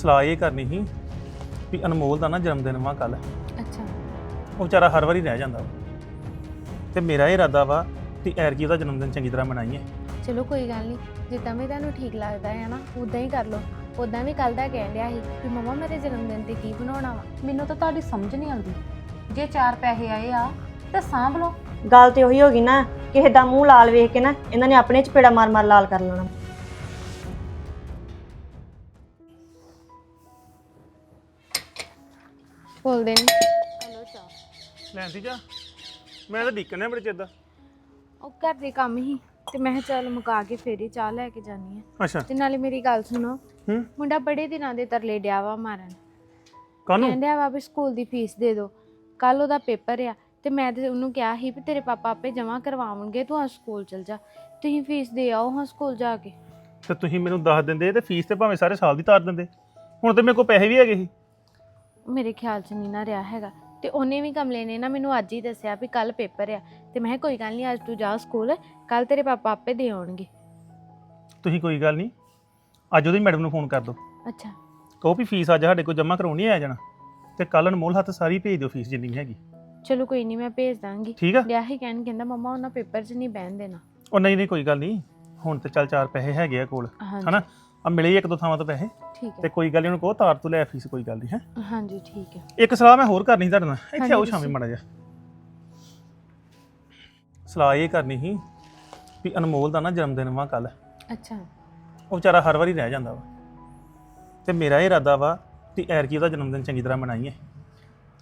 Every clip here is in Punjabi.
ਸਲਾਹ ਇਹ ਕਰਨੀ ਸੀ ਵੀ ਅਨਮੋਲ ਦਾ ਨਾ ਜਨਮ ਦਿਨ ਵਾ ਕੱਲ ਅੱਛਾ। ਉਹ ਵਿਚਾਰਾ ਹਰ ਵਾਰੀ ਰਹਿ ਜਾਂਦਾ ਵਾ। ਤੇ ਮੇਰਾ ਇਹ ਇਰਾਦਾ ਵਾ ਕਿ ਐਰਕੀ ਉਹਦਾ ਜਨਮ ਦਿਨ ਚੰਗੀ ਤਰ੍ਹਾਂ ਮਨਾਈਏ। ਚਲੋ ਕੋਈ ਗੱਲ ਨਹੀਂ ਜਿੱਦਾਂ ਵੀ ਤੁਹਾਨੂੰ ਠੀਕ ਲੱਗਦਾ ਹੈ ਨਾ ਉਦਾਂ ਹੀ ਕਰ ਲਓ। ਉਦਾਂ ਵੀ ਕੱਲ ਦਾ ਕਹਿਣ ਡਿਆ ਸੀ ਕਿ ਮਮਾ ਮੇਰੇ ਜਨਮ ਦਿਨ ਤੇ ਕੀ ਬਣਾਉਣਾ ਵਾ। ਮੈਨੂੰ ਤਾਂ ਤੁਹਾਡੀ ਸਮਝ ਨਹੀਂ ਆਉਂਦੀ। ਜੇ ਚਾਰ ਪੈਸੇ ਆਏ ਆ ਤੇ ਸਾਂਭ ਲਓ। ਗੱਲ ਤੇ ਉਹੀ ਹੋ ਗਈ ਨਾ ਕਿਸੇ ਦਾ ਮੂੰਹ ਲਾਲ ਵੇਖ ਕੇ ਨਾ ਇਹਨਾਂ ਨੇ ਆਪਣੇ ਚਪੇੜਾ ਮਾਰ ਮਾਰ ਲਾਲ ਕਰ ਲੈਣਾ। ਬੋਲਦੇ ਨਹੀਂ ਲੈਂਦੀ ਜਾ ਮੈਂ ਤਾਂ ਡੀਕਨੇ ਬੜੇ ਚਿਰ ਦਾ। ਉਹ ਘਰ ਦੇ ਕੰਮ ਹੀ। ਤੇ ਮੈਂ ਕਿਹਾ ਚੱਲ ਮੁਕਾ ਕੇ ਫੇਰ ਹੀ ਚਾਹ ਲੈ ਕੇ ਜਾਨੀ ਆ। ਅੱਛਾ। ਤੇ ਨਾਲੇ ਮੇਰੀ ਗੱਲ ਸੁਣੋ। ਹੂੰ? ਮੁੰਡਾ ਬੜੇ ਦਿਨਾਂ ਦੇ ਤਰਲੇ ਡਿਆ ਵਾ ਮਾਰਨ। ਕਾਨੂੰ ਕਹਿੰਦੇ ਆ ਵੀ ਸਕੂਲ ਦੀ ਫੀਸ ਦੇ ਦਿਓ ਕੱਲ ਉਹਦਾ ਪੇਪਰ ਆ। ਤੇ ਮੈਂ ਤੇ ਉਹਨੂੰ ਕਿਹਾ ਸੀ ਵੀ ਤੇਰੇ ਪਾਪਾ ਆਪੇ ਜਮ੍ਹਾਂ ਕਰਵਾਉਣਗੇ ਤੂੰ ਆ ਸਕੂਲ ਚਲ ਜਾ। ਤੁਸੀਂ ਫੀਸ ਦੇ ਆਓ ਹਾਂ ਸਕੂਲ ਜਾ ਕੇ। ਤੇ ਤੁਸੀਂ ਮੈਨੂੰ ਦੱਸ ਦਿੰਦੇ ਤੇ ਫੀਸ ਤੇ ਭਾਵੇਂ ਸਾਰੇ ਸਾਲ ਦੀ ਤਾਰ ਦਿੰਦੇ। ਹੁਣ ਤੇ ਮੇਰੇ ਕੋਲ ਪੈਸੇ ਵੀ ਹੈਗੇ ਸੀ। ਮੇਰੇ ਖਿਆਲ 'ਚ ਨਹੀਂ ਨਾ ਰਿਹਾ ਹੈਗਾ। ਤੇ ਉਹਨੇ ਵੀ ਕਮਲੇ ਨੇ ਨਾ ਮੈਨੂੰ ਅੱਜ ਹੀ ਦੱਸਿਆ ਵੀ ਕੱਲ ਪੇਪਰ ਆ। ਤੇ ਮੈਂ ਕਿਹਾ ਕੋਈ ਗੱਲ ਨਹੀਂ ਅੱਜ ਤੂੰ ਜਾ ਸਕੂਲ ਕੱਲ ਤੇਰੇ ਪਾਪਾ ਆਪੇ ਦੇ ਆਉਣਗੇ। ਤੁਸੀਂ ਕੋਈ ਗੱਲ ਨਹੀਂ ਅੱਜ ਉਹਦੀ ਮੈਡਮ ਨੂੰ ਫੋਨ ਕਰ ਦਿਓ ਅੱਛਾ। ਕਹੋ ਵੀ ਫੀਸ ਅੱਜ ਸਾਡੇ ਕੋਲ ਜਮ੍ਹਾਂ ਕਰਾਉਣੀ ਆ ਜਾਣਾ। ਤੇ ਕੱਲ ਅਨਮੋਲ ਹੱਥ ਸਾਰੀ ਭੇਜ ਦਿਓ ਫੀਸ ਜਿੰਨੀ ਹੈਗੀ। ਚਲੋ ਕੋਈ ਨਹੀਂ ਮੈਂ ਭੇਜ ਦਾਂਗੀ। ਠੀਕ ਆ? ਲਿਆ ਹੀ ਕਹਿਣ ਕਹਿੰਦਾ ਮਮਾ ਉਹਨਾਂ ਪੇਪਰ 'ਚ ਨਹੀਂ ਬਹਿਣ ਦੇਣਾ। ਉਹ ਨਹੀਂ ਨਹੀਂ ਕੋਈ ਗੱਲ ਨਹੀਂ। ਹੁਣ ਤੇ ਚੱਲ ਚਾਰ ਪੈਸੇ ਹੈਗੇ ਆ ਕੋਲ ਹਾਂਜੀ। ਹਨਾ? ਆ ਮਿਲੇ ਹੀ ਇੱਕ ਦੋ ਥਾਵਾਂ ਤੋਂ ਪੈਸੇ। ਠੀਕ ਤੇ ਹੈ ਕੋਈ ਗੱਲ ਨਹੀਂ ਉਹਨੂੰ ਕਹੋ ਤਾਰ ਤੋਂ ਲੈ ਫੀਸ ਕੋਈ ਗੱਲ ਨਹੀਂ ਹੈ। ਹਾਂਜੀ ਠੀਕ ਹੈ। ਇੱਕ ਸਲਾਹ ਮੈਂ ਹੋਰ ਕਰਨੀ ਸੀ ਤੁਹਾਡੇ ਨਾਲ। ਇੱਥੇ ਆਓ। ਸ਼ਾਮੀ ਮੜਾ ਜਾ ਸਲਾਹ ਇਹ ਕਰਨੀ ਸੀ ਵੀ ਅਨਮੋਲ ਦਾ ਨਾ ਜਨਮ ਦਿਨ ਵਾ ਕੱਲ ਅੱਛਾ। ਉਹ ਵਿਚਾਰਾ ਹਰ ਵਾਰੀ ਰਹਿ ਜਾਂਦਾ ਵਾ। ਤੇ ਮੇਰਾ ਇਹ ਇਰਾਦਾ ਵਾ ਕਿ ਐਰਕੀ ਉਹਦਾ ਜਨਮ ਦਿਨ ਚੰਗੀ ਤਰ੍ਹਾਂ ਮਨਾਈਏ।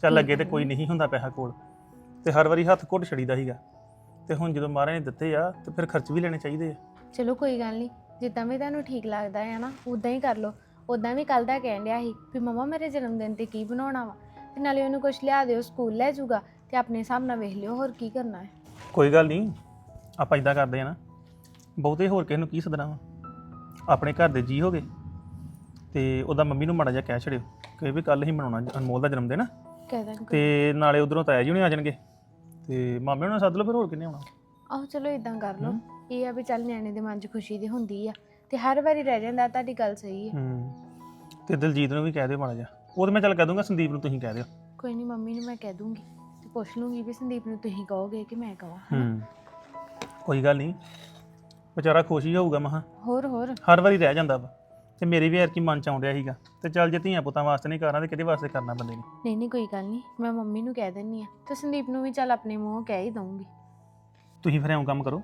ਚੱਲ ਅੱਗੇ ਤੇ ਕੋਈ ਨਹੀਂ ਹੁੰਦਾ ਪੈਸਾ ਕੋਲ। ਤੇ ਹਰ ਵਾਰੀ ਹੱਥ ਘੁੱਟ ਛੜੀਦਾ ਸੀਗਾ। ਤੇ ਹੁਣ ਜਦੋਂ ਮਹਾਰਾਜ ਨੇ ਦਿੱਤੇ ਆ ਤੇ ਫਿਰ ਖਰਚ ਵੀ ਲੈਣੇ ਚਾਹੀਦੇ ਆ। ਚਲੋ ਕੋਈ ਗੱਲ ਨਹੀਂ ਜਿੱਦਾਂ ਵੀ ਤੁਹਾਨੂੰ ਠੀਕ ਲੱਗਦਾ ਹੈ ਨਾ ਉਦਾਂ ਹੀ ਕਰ ਲਓ। ਉਦਾਂ ਵੀ ਕੱਲ ਦਾ ਕਹਿਣ ਡਿਆ ਸੀ ਵੀ ਮਮਾ ਮੇਰੇ ਜਨਮ ਦਿਨ ਤੇ ਕੀ ਬਣਾਉਣਾ ਵਾ? ਤੇ ਨਾਲੇ ਉਹਨੂੰ ਕੁਝ ਲਿਆ ਦਿਓ ਸਕੂਲ ਲੈ ਜਾਊਗਾ ਤੇ ਆਪਣੇ ਹਿਸਾਬ ਨਾਲ ਵੇਖ ਲਿਓ ਹੋਰ ਕੀ ਕਰਨਾ ਹੈ। ਕੋਈ ਗੱਲ ਨਹੀਂ ਆਪਾਂ ਇਦਾਂ ਕਰਦੇ ਆ ਨਾ। ਬਹੁਤੇ ਹੋਰ ਕਿਸੇ ਨੂੰ ਕੀ ਸਦਨਾ ਵਾ? ਆਪਣੇ ਘਰ ਦੇ ਜੀ ਹੋਗੇ ਤੇ ਉਹਦਾ ਮੰਮੀ ਨੂੰ ਮਾੜਾ ਜਿਹਾ ਕਹਿ ਛੜਿਓ ਕਿ ਵੀ ਕੱਲ ਹੀ ਮਨਾਉਣਾ ਅਨਮੋਲ ਦਾ ਜਨਮ ਦਿਨ ਕਹਿ ਦਾਂਗੇ। ਤੇ ਨਾਲੇ ਉਧਰੋਂ ਤਾਇਆ ਜੀ ਹੁਣੇ ਆ ਜਾਣਗੇ। ਤੇ ਮਾਮੇ ਉਹਨਾਂ ਨੂੰ ਸੱਦ ਲਓ ਫਿਰ ਹੋਰ ਕਿੰਨੇ ਆਉਣਾ? ਆਹੋ ਚਲੋ ਇਦਾਂ ਕਰ ਲਓ। ਇਹ ਆ ਵੀ ਚੱਲ ਨਿਆਣੇ ਦੇ ਮਨ 'ਚ ਖੁਸ਼ੀ ਦੀ ਹੁੰਦੀ ਆ ਤੇ ਹਰ ਵਾਰੀ ਰਹਿ ਜਾਂਦਾ ਤੁਹਾਡੀ ਗੱਲ ਸਹੀ ਹੈ ਹੂੰ। ਤੇ ਦਲਜੀਤ ਨੂੰ ਵੀ ਕਹਿ ਦਿਓ ਮਾੜਾ ਜਿਹਾ। ਉਹ ਤੇ ਮੈਂ ਚੱਲ ਕਹਿ ਦੂੰਗਾ ਸੰਦੀਪ ਨੂੰ ਤੁਸੀਂ ਕਹਿ ਦਿਓ। ਕੋਈ ਨਹੀਂ ਮੰਮੀ ਨੂੰ ਮੈਂ ਕਹਿ ਦੂੰਗੀ ਤੇ ਪੁੱਛ ਲੂੰਗੀ ਵੀ ਸੰਦੀਪ ਨੂੰ ਤੁਸੀਂ ਕਹੋਗੇ ਕਿ ਮੈਂ ਕਹਾਂ ਹੂੰ। ਕੋਈ ਗੱਲ ਨਹੀਂ ਵਿਚਾਰਾ ਖੁਸ਼ ਹੀ ਹੋਊਗਾ ਮਹਾ। ਹੋਰ ਹੋਰ? ਹਰ ਵਾਰੀ ਰਹਿ ਜਾਂਦਾ ਵਾ। ਤੇ ਮੇਰੀ ਵੀ ਯਾਰ ਕੀ ਮਨ ਚ ਆਉਣ ਡਿਆ ਸੀਗਾ। ਤੇ ਚੱਲ ਜੇ ਧੀਆਂ ਪੁੱਤਾਂ ਵਾਸਤੇ ਨਹੀਂ ਕਰਨਾ ਤੇ ਕਿਹਦੇ ਵਾਸਤੇ ਕਰਨਾ ਬੰਦੇ ਨੇ? ਨਹੀਂ ਨਹੀਂ ਕੋਈ ਗੱਲ ਨਹੀਂ ਮੈਂ ਮੰਮੀ ਨੂੰ ਕਹਿ ਦਿੰਨੀ ਆ। ਤੇ ਸੰਦੀਪ ਨੂੰ ਵੀ ਚੱਲ ਆਪਣੇ ਮੂੰਹੋਂ ਕਹਿ ਹੀ ਦਊਂਗੀ। ਤੁਸੀਂ ਫਿਰ ਐਂ ਕੰਮ ਕਰੋ।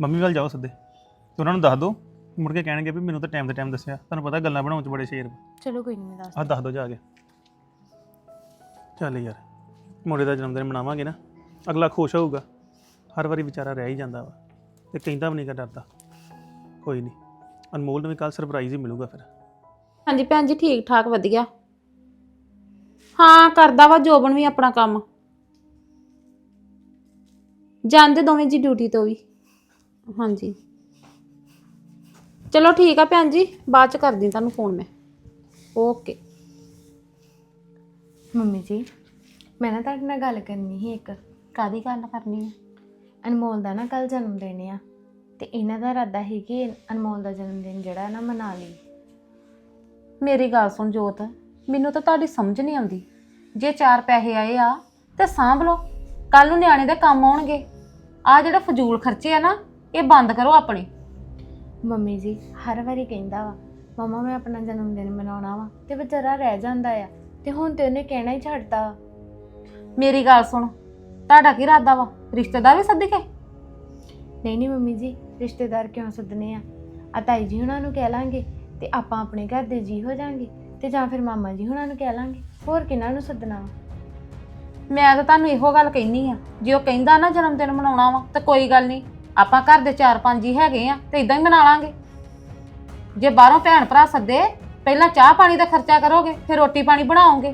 ਮੰਮੀ ਵੱਲ ਜਾਓ ਸਿੱਧੇ। ਤੇ ਉਹਨਾਂ ਨੂੰ ਦੱਸ ਦਿਓ ਮੁੜ ਕੇ ਕਹਿਣਗੇ ਵੀ ਮੈਨੂੰ ਤਾਂ ਟਾਈਮ ਤੇ ਟਾਈਮ ਦੱਸਿਆ। ਤੁਹਾਨੂੰ ਪਤਾ ਗੱਲਾਂ ਬਣਾਉਣ ਚ ਬੜੇ ਸ਼ੇਰ ਚਲੋ ਕੋਈ ਨਹੀਂ ਮੈਂ ਦੱਸ ਆਹ ਦੱਸ ਦਿਓ ਜਾ ਕੇ। ਚੱਲ ਯਾਰ ਮੁੰਡੇ ਦਾ ਜਨਮ ਦਿਨ ਮਨਾਵਾਂਗੇ ਨਾ। ਅਗਲਾ ਖੁਸ਼ ਹੋਊਗਾ। ਹਰ ਵਾਰੀ ਵਿਚਾਰਾ ਰਹਿ ਹੀ ਜਾਂਦਾ ਵਾ। ਤੇ ਕਹਿੰਦਾ ਵੀ ਨਹੀਂ ਕਾ ਡਰਦਾ। ਕੋਈ ਨਹੀਂ ਅਨਮੋਲ ਨੂੰ ਵੀ ਕੱਲ ਸਰਪ੍ਰਾਈਜ਼ ਹੀ ਮਿਲੂਗਾ ਫਿਰ। ਹਾਂਜੀ ਭੈਣ ਜੀ ਠੀਕ ਠਾਕ ਵਧੀਆ। ਹਾਂ ਕਰਦਾ ਵਾ ਜੋਬਨ ਵੀ ਆਪਣਾ ਕੰਮ। ਜਾਂਦੇ ਦੋਵੇਂ ਜੀ ਡਿਊਟੀ ਤੋਂ ਵੀ। ਹਾਂਜੀ। ਚਲੋ ਠੀਕ ਆ ਭੈਣ ਜੀ ਬਾਅਦ ਚ ਕਰਦੀ ਤੁਹਾਨੂੰ ਫੋਨ ਮੈਂ। ਓਕੇ ਮੰਮੀ ਜੀ ਮੈਂ ਨਾ ਤੁਹਾਡੇ ਨਾਲ ਗੱਲ ਕਰਨੀ ਸੀ ਇੱਕ। ਕਾਦੀ ਗੱਲ ਕਰਨੀ ਹੈ ਅਨਮੋਲ ਦਾ ਨਾ ਕੱਲ ਜਨਮ ਦਿਨ ਆ। ਤੇ ਇਹਨਾਂ ਦਾ ਇਰਾਦਾ ਸੀ ਕਿ ਅਨਮੋਲ ਦਾ ਜਨਮ ਦਿਨ ਜਿਹੜਾ ਹੈ ਨਾ ਮਨਾ ਲਈ। ਮੇਰੀ ਗੱਲ ਸੁਣ ਜੋਤ ਮੈਨੂੰ ਤਾਂ ਤੁਹਾਡੀ ਸਮਝ ਨਹੀਂ ਆਉਂਦੀ। ਜੇ ਚਾਰ ਪੈਸੇ ਆਏ ਆ ਤੇ ਸਾਂਭ ਲਓ। ਕੱਲ ਨੂੰ ਨਿਆਣੇ ਦੇ ਕੰਮ ਆਉਣਗੇ। ਆ ਜਿਹੜਾ ਫਜ਼ੂਲ ਖਰਚੇ ਆ ਨਾ ਇਹ ਬੰਦ ਕਰੋ ਆਪਣੇ। ਮੰਮੀ ਜੀ ਹਰ ਵਾਰੀ ਕਹਿੰਦਾ ਵਾ ਮਮਾ ਮੈਂ ਆਪਣਾ ਜਨਮ ਦਿਨ ਮਨਾਉਣਾ ਵਾ ਤੇ ਵਿਚਾਰਾ ਰਹਿ ਜਾਂਦਾ ਆ ਤੇ ਹੁਣ ਤੇ ਉਹਨੇ ਕਹਿਣਾ ਹੀ ਛੱਡਤਾ। ਵਾ। ਮੇਰੀ ਗੱਲ ਸੁਣ ਤੁਹਾਡਾ ਕੀ ਇਰਾਦਾ ਵਾ? ਰਿਸ਼ਤੇਦਾਰ ਵੀ ਸੱਦ ਕੇ ਨਹੀਂ ਨਹੀਂ ਮੰਮੀ ਜੀ ਰਿਸ਼ਤੇਦਾਰ ਕਿਉਂ ਸੱਦਨੇ ਆ? ਆ ਤਾਈ ਜੀ ਹੁਣਾਂ ਨੂੰ ਕਹਿ ਲਾਂਗੇ ਤੇ ਆਪਾਂ ਆਪਣੇ ਘਰ ਦੇ ਜੀ ਹੋ ਜਾਾਂਗੇ ਤੇ ਜਾਂ ਫਿਰ ਮਾਮਾ ਜੀ ਹੁਣਾਂ ਨੂੰ ਕਹਿ ਲਾਂਗੇ ਹੋਰ ਕਿਹਨਾਂ ਨੂੰ ਸੱਦਣਾ ਵਾ? ਮੈਂ ਤਾਂ ਤੁਹਾਨੂੰ ਇਹੋ ਗੱਲ ਕਹਿਨੀ ਆ। ਜੇ ਉਹ ਕਹਿੰਦਾ ਨਾ ਜਨਮ ਦਿਨ ਮਨਾਉਣਾ ਵਾ ਤਾਂ ਕੋਈ ਗੱਲ ਨਹੀਂ। ਆਪਾਂ ਘਰ ਦੇ ਚਾਰ ਪੰਜ ਹੀ ਹੈਗੇ ਆ ਤੇ ਇਦਾਂ ਹੀ ਮਨਾ ਲਾਂਗੇ। ਜੇ ਬਾਹਰੋਂ ਭੈਣ ਭਰਾ ਸੱਦੇ ਪਹਿਲਾਂ ਚਾਹ ਪਾਣੀ ਦਾ ਖਰਚਾ ਕਰੋਗੇ ਫਿਰ ਰੋਟੀ ਪਾਣੀ ਬਣਾਓਗੇ।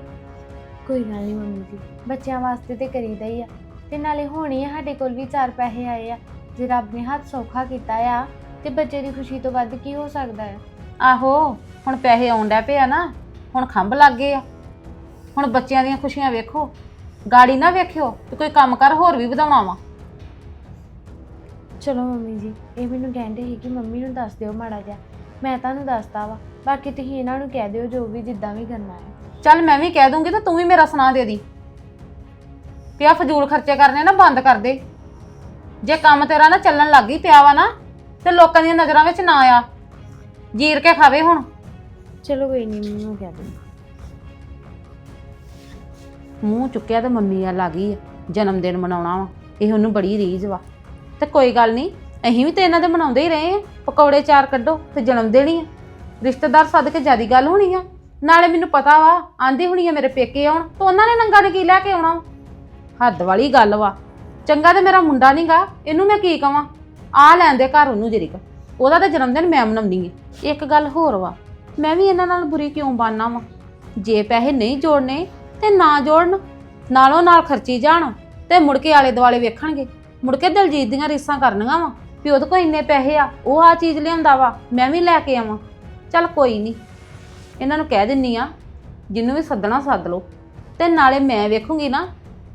ਕੋਈ ਗੱਲ ਨਹੀਂ ਮੰਮੀ ਜੀ ਬੱਚਿਆਂ ਵਾਸਤੇ ਤੇ ਕਰੀਦਾ ਹੀ ਆ। ਤੇ ਨਾਲੇ ਹੋਣੀ ਆ ਸਾਡੇ ਕੋਲ ਵੀ ਚਾਰ ਪੈਸੇ ਆਏ ਆ। ਜੇ ਰੱਬ ਨੇ ਹੱਥ ਸੌਖਾ ਕੀਤਾ ਆ ਤੇ ਬੱਚੇ ਦੀ ਖੁਸ਼ੀ ਤੋਂ ਵੱਧ ਕੀ ਹੋ ਸਕਦਾ ਆ? ਆਹੋ ਹੁਣ ਪੈਸੇ ਆਉਣ ਡੈ ਪਏ ਆ ਨਾ ਹੁਣ ਖੰਭ ਲੱਗ ਗਏ ਆ। ਹੁਣ ਬੱਚਿਆਂ ਦੀਆਂ ਖੁਸ਼ੀਆਂ ਵੇਖੋ। ਗਾੜੀ ਨਾ ਵੇਖਿਓ ਤੇ ਕੋਈ ਕੰਮ ਕਰ ਹੋਰ ਵੀ ਵਧਾਉਣਾ ਵਾ। ਚਲੋ ਮੰਮੀ ਜੀ ਇਹ ਮੈਨੂੰ ਕਹਿੰਦੇ ਸੀ ਕਿ ਮੰਮੀ ਨੂੰ ਦੱਸ ਦਿਓ ਮਾੜਾ ਜਿਹਾ। ਮੈਂ ਤੁਹਾਨੂੰ ਦੱਸਤਾ ਵਾ ਬਾਕੀ ਤੁਸੀਂ ਇਹਨਾਂ ਨੂੰ ਕਹਿ ਦਿਓ ਜੋ ਵੀ ਜਿੱਦਾਂ ਵੀ ਕਰਨਾ ਹੈ। ਚੱਲ ਮੈਂ ਵੀ ਕਹਿ ਦੂੰਗੀ ਤੇ ਤੂੰ ਵੀ ਮੇਰਾ ਸੁਣਾ ਦੇ ਦੀ। ਪਿਆ ਫਜ਼ੂਲ ਖਰਚੇ ਕਰਨੇ ਨਾ ਬੰਦ ਕਰ ਦੇ। ਜੇ ਕੰਮ ਤੇਰਾ ਨਾ ਚੱਲਣ ਲੱਗ ਗਈ ਪਿਆ ਵਾ ਨਾ ਤੇ ਲੋਕਾਂ ਦੀਆਂ ਨਜ਼ਰਾਂ ਵਿੱਚ ਨਾ ਆ। ਜੀਰ ਕੇ ਖਾਵੇ ਹੁਣ। ਚਲੋ ਕੋਈ ਨਹੀਂ ਮੈਨੂੰ ਕਹਿ ਦਿਓ। ਮੂੰਹ ਚੁੱਕਿਆ ਤੇ ਮੰਮੀ ਆ ਲੱਗ ਗਈ ਆ, ਜਨਮ ਦਿਨ ਮਨਾਉਣਾ ਵਾ, ਇਹ ਉਹਨੂੰ ਬੜੀ ਰੀਝ ਵਾ। ਤੇ ਕੋਈ ਗੱਲ ਨਹੀਂ, ਅਸੀਂ ਵੀ ਤੇ ਇਹਨਾਂ ਦੇ ਮਨਾਉਂਦੇ ਹੀ ਰਹੇ ਆ, ਪਕੌੜੇ ਚਾਰ ਕੱਢੋ ਤੇ ਜਨਮ ਦਿਨ ਹੀ ਆ। ਰਿਸ਼ਤੇਦਾਰ ਸੱਦ ਕੇ ਜਿਆਦੀ ਗੱਲ ਹੋਣੀ ਆ। ਨਾਲੇ ਮੈਨੂੰ ਪਤਾ ਵਾ, ਆਂਦੀ ਹੋਣੀ ਆ ਮੇਰੇ ਪੇਕੇ ਆਉਣ, ਤਾਂ ਉਹਨਾਂ ਨੇ ਨੰਗਾ ਨੇ ਕੀ ਲੈ ਕੇ ਆਉਣਾ ਵਾ? ਹੱਦ ਵਾਲੀ ਗੱਲ ਵਾ। ਚੰਗਾ ਤੇ ਮੇਰਾ ਮੁੰਡਾ ਨਹੀਂਗਾ ਇਹਨੂੰ ਮੈਂ ਕੀ ਕਵਾਂ? ਆ ਲੈਂਦੇ ਘਰ ਉਹਨੂੰ ਜਰੀਕ। ਉਹਦਾ ਤਾਂ ਜਨਮ ਦਿਨ ਮੈਂ ਮਨਾਉਂਦੀ ਏ ਇੱਕ ਗੱਲ ਹੋਰ ਵਾ, ਮੈਂ ਵੀ ਇਹਨਾਂ ਨਾਲ ਬੁਰੀ ਕਿਉਂ ਬਾਨਾ ਵਾ? ਜੇ ਪੈਸੇ ਨਹੀਂ ਜੋੜਨੇ ਤੇ ਨਾ ਜੋੜਨ, ਨਾਲੋਂ ਨਾਲ ਖਰਚੀ ਜਾਣ ਤੇ ਮੁੜ ਕੇ ਆਲੇ ਦੁਆਲੇ ਵੇਖਣਗੇ। ਮੁੜ ਕੇ ਦਲਜੀਤ ਦੀਆਂ ਰੀਸਾਂ ਕਰਨੀਆਂ ਵਾ। ਵੀ ਉਹਦੇ ਕੋਲ ਇੰਨੇ ਪੈਸੇ ਆ, ਉਹ ਆ ਚੀਜ਼ ਲਿਆਉਂਦਾ ਵਾ, ਮੈਂ ਵੀ ਲੈ ਕੇ ਆਵਾਂ। ਚੱਲ ਕੋਈ ਨਹੀਂ ਇਹਨਾਂ ਨੂੰ ਕਹਿ ਦਿੰਨੀ ਆ, ਜਿਹਨੂੰ ਵੀ ਸੱਦਣਾ ਸੱਦ ਲਓ। ਤੇ ਨਾਲੇ ਮੈਂ ਵੇਖੂੰਗੀ ਨਾ,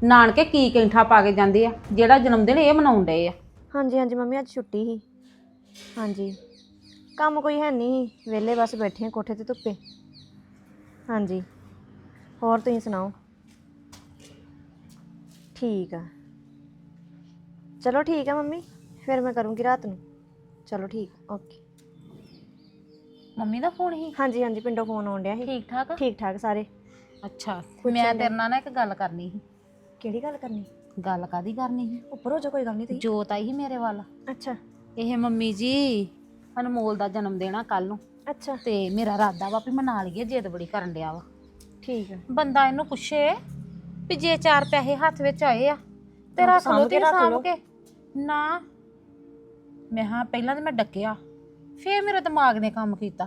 ਨਾਨਕੇ ਕੀ ਕੈਂਠਾ ਪਾ ਕੇ ਜਾਂਦੇ ਆ, ਜਿਹੜਾ ਜਨਮ ਦਿਨ ਇਹ ਮਨਾਉਣ ਡਏ ਆ। ਹਾਂਜੀ ਹਾਂਜੀ ਮੰਮੀ, ਅੱਜ ਛੁੱਟੀ ਸੀ। ਹਾਂਜੀ। ਕੰਮ ਕੋਈ ਹੈ ਨਹੀਂ ਵਿਹਲੇ ਬਸ ਬੈਠੇ ਆ, ਕੋਠੇ ਤੇ ਧੁੱਪੇ। ਹਾਂਜੀ। ਹੋਰ ਤੁਸੀਂ ਸੁਣਾਓ? ਠੀਕ ਆ। ਚਲੋ ਠੀਕ ਆ ਮੰਮੀ ਫਿਰ ਮੈਂ ਕਰੂੰਗੀ ਰਾਤ ਨੂੰ। ਚਲੋ ਠੀਕ ਓਕੇ। ਮੰਮੀ ਦਾ ਫੋਨ ਹੀ ਹਾਂਜੀ ਹਾਂਜੀ ਪਿੰਡੋਂ ਫੋਨ ਆਉਣ ਡਿਆ ਸੀ। ਠੀਕ ਠਾਕ ਠੀਕ ਠਾਕ ਸਾਰੇ। ਅੱਛਾ ਮੈਂ ਤੇਰੇ ਨਾਲ ਨਾ ਇੱਕ ਗੱਲ ਕਰਨੀ ਸੀ। ਕਿਹੜੀ ਗੱਲ ਕਰਨੀ? ਗੱਲ ਕਾਦੀ ਕਰਨੀ ਸੀ? ਉੱਪਰ ਹੋ ਜਾ ਕੋਈ ਗੱਲ ਨਹੀਂ ਤੁਸੀਂ। ਜੋਤ ਆਈ ਸੀ ਮੇਰੇ ਵੱਲ। ਅੱਛਾ। ਇਹ ਮੰਮੀ ਜੀ ਅਨਮੋਲ ਦਾ ਜਨਮ ਦੇਣਾ ਕੱਲ ਨੂੰ। ਅੱਛਾ। ਤੇ ਮੇਰਾ ਇਰਾਦਾ ਵਾ ਵੀ ਮਨਾ ਲਈਏ ਜਿੱਦ ਬੜੀ ਕਰਨ ਡਿਆ ਵਾ। ਠੀਕ ਆ ਬੰਦਾ ਇਹਨੂੰ ਪੁੱਛੇ ਵੀ ਜੇ ਚਾਰ ਪੈਸੇ ਹੱਥ ਵਿੱਚ ਆਏ ਆ ਤੇ ਰੱਖ ਲਓ ਸਾਂਭ ਕੇ ਤੇ ਰੱਖ ਸਾਂਭ ਲਓ। ਕੇ। ਨਾ। ਮੈਂ ਹਾਂ ਪਹਿਲਾਂ ਤਾਂ ਮੈਂ ਡੱਕਿਆ। ਫੇਰ ਮੇਰੇ ਦਿਮਾਗ ਨੇ ਕੰਮ ਕੀਤਾ।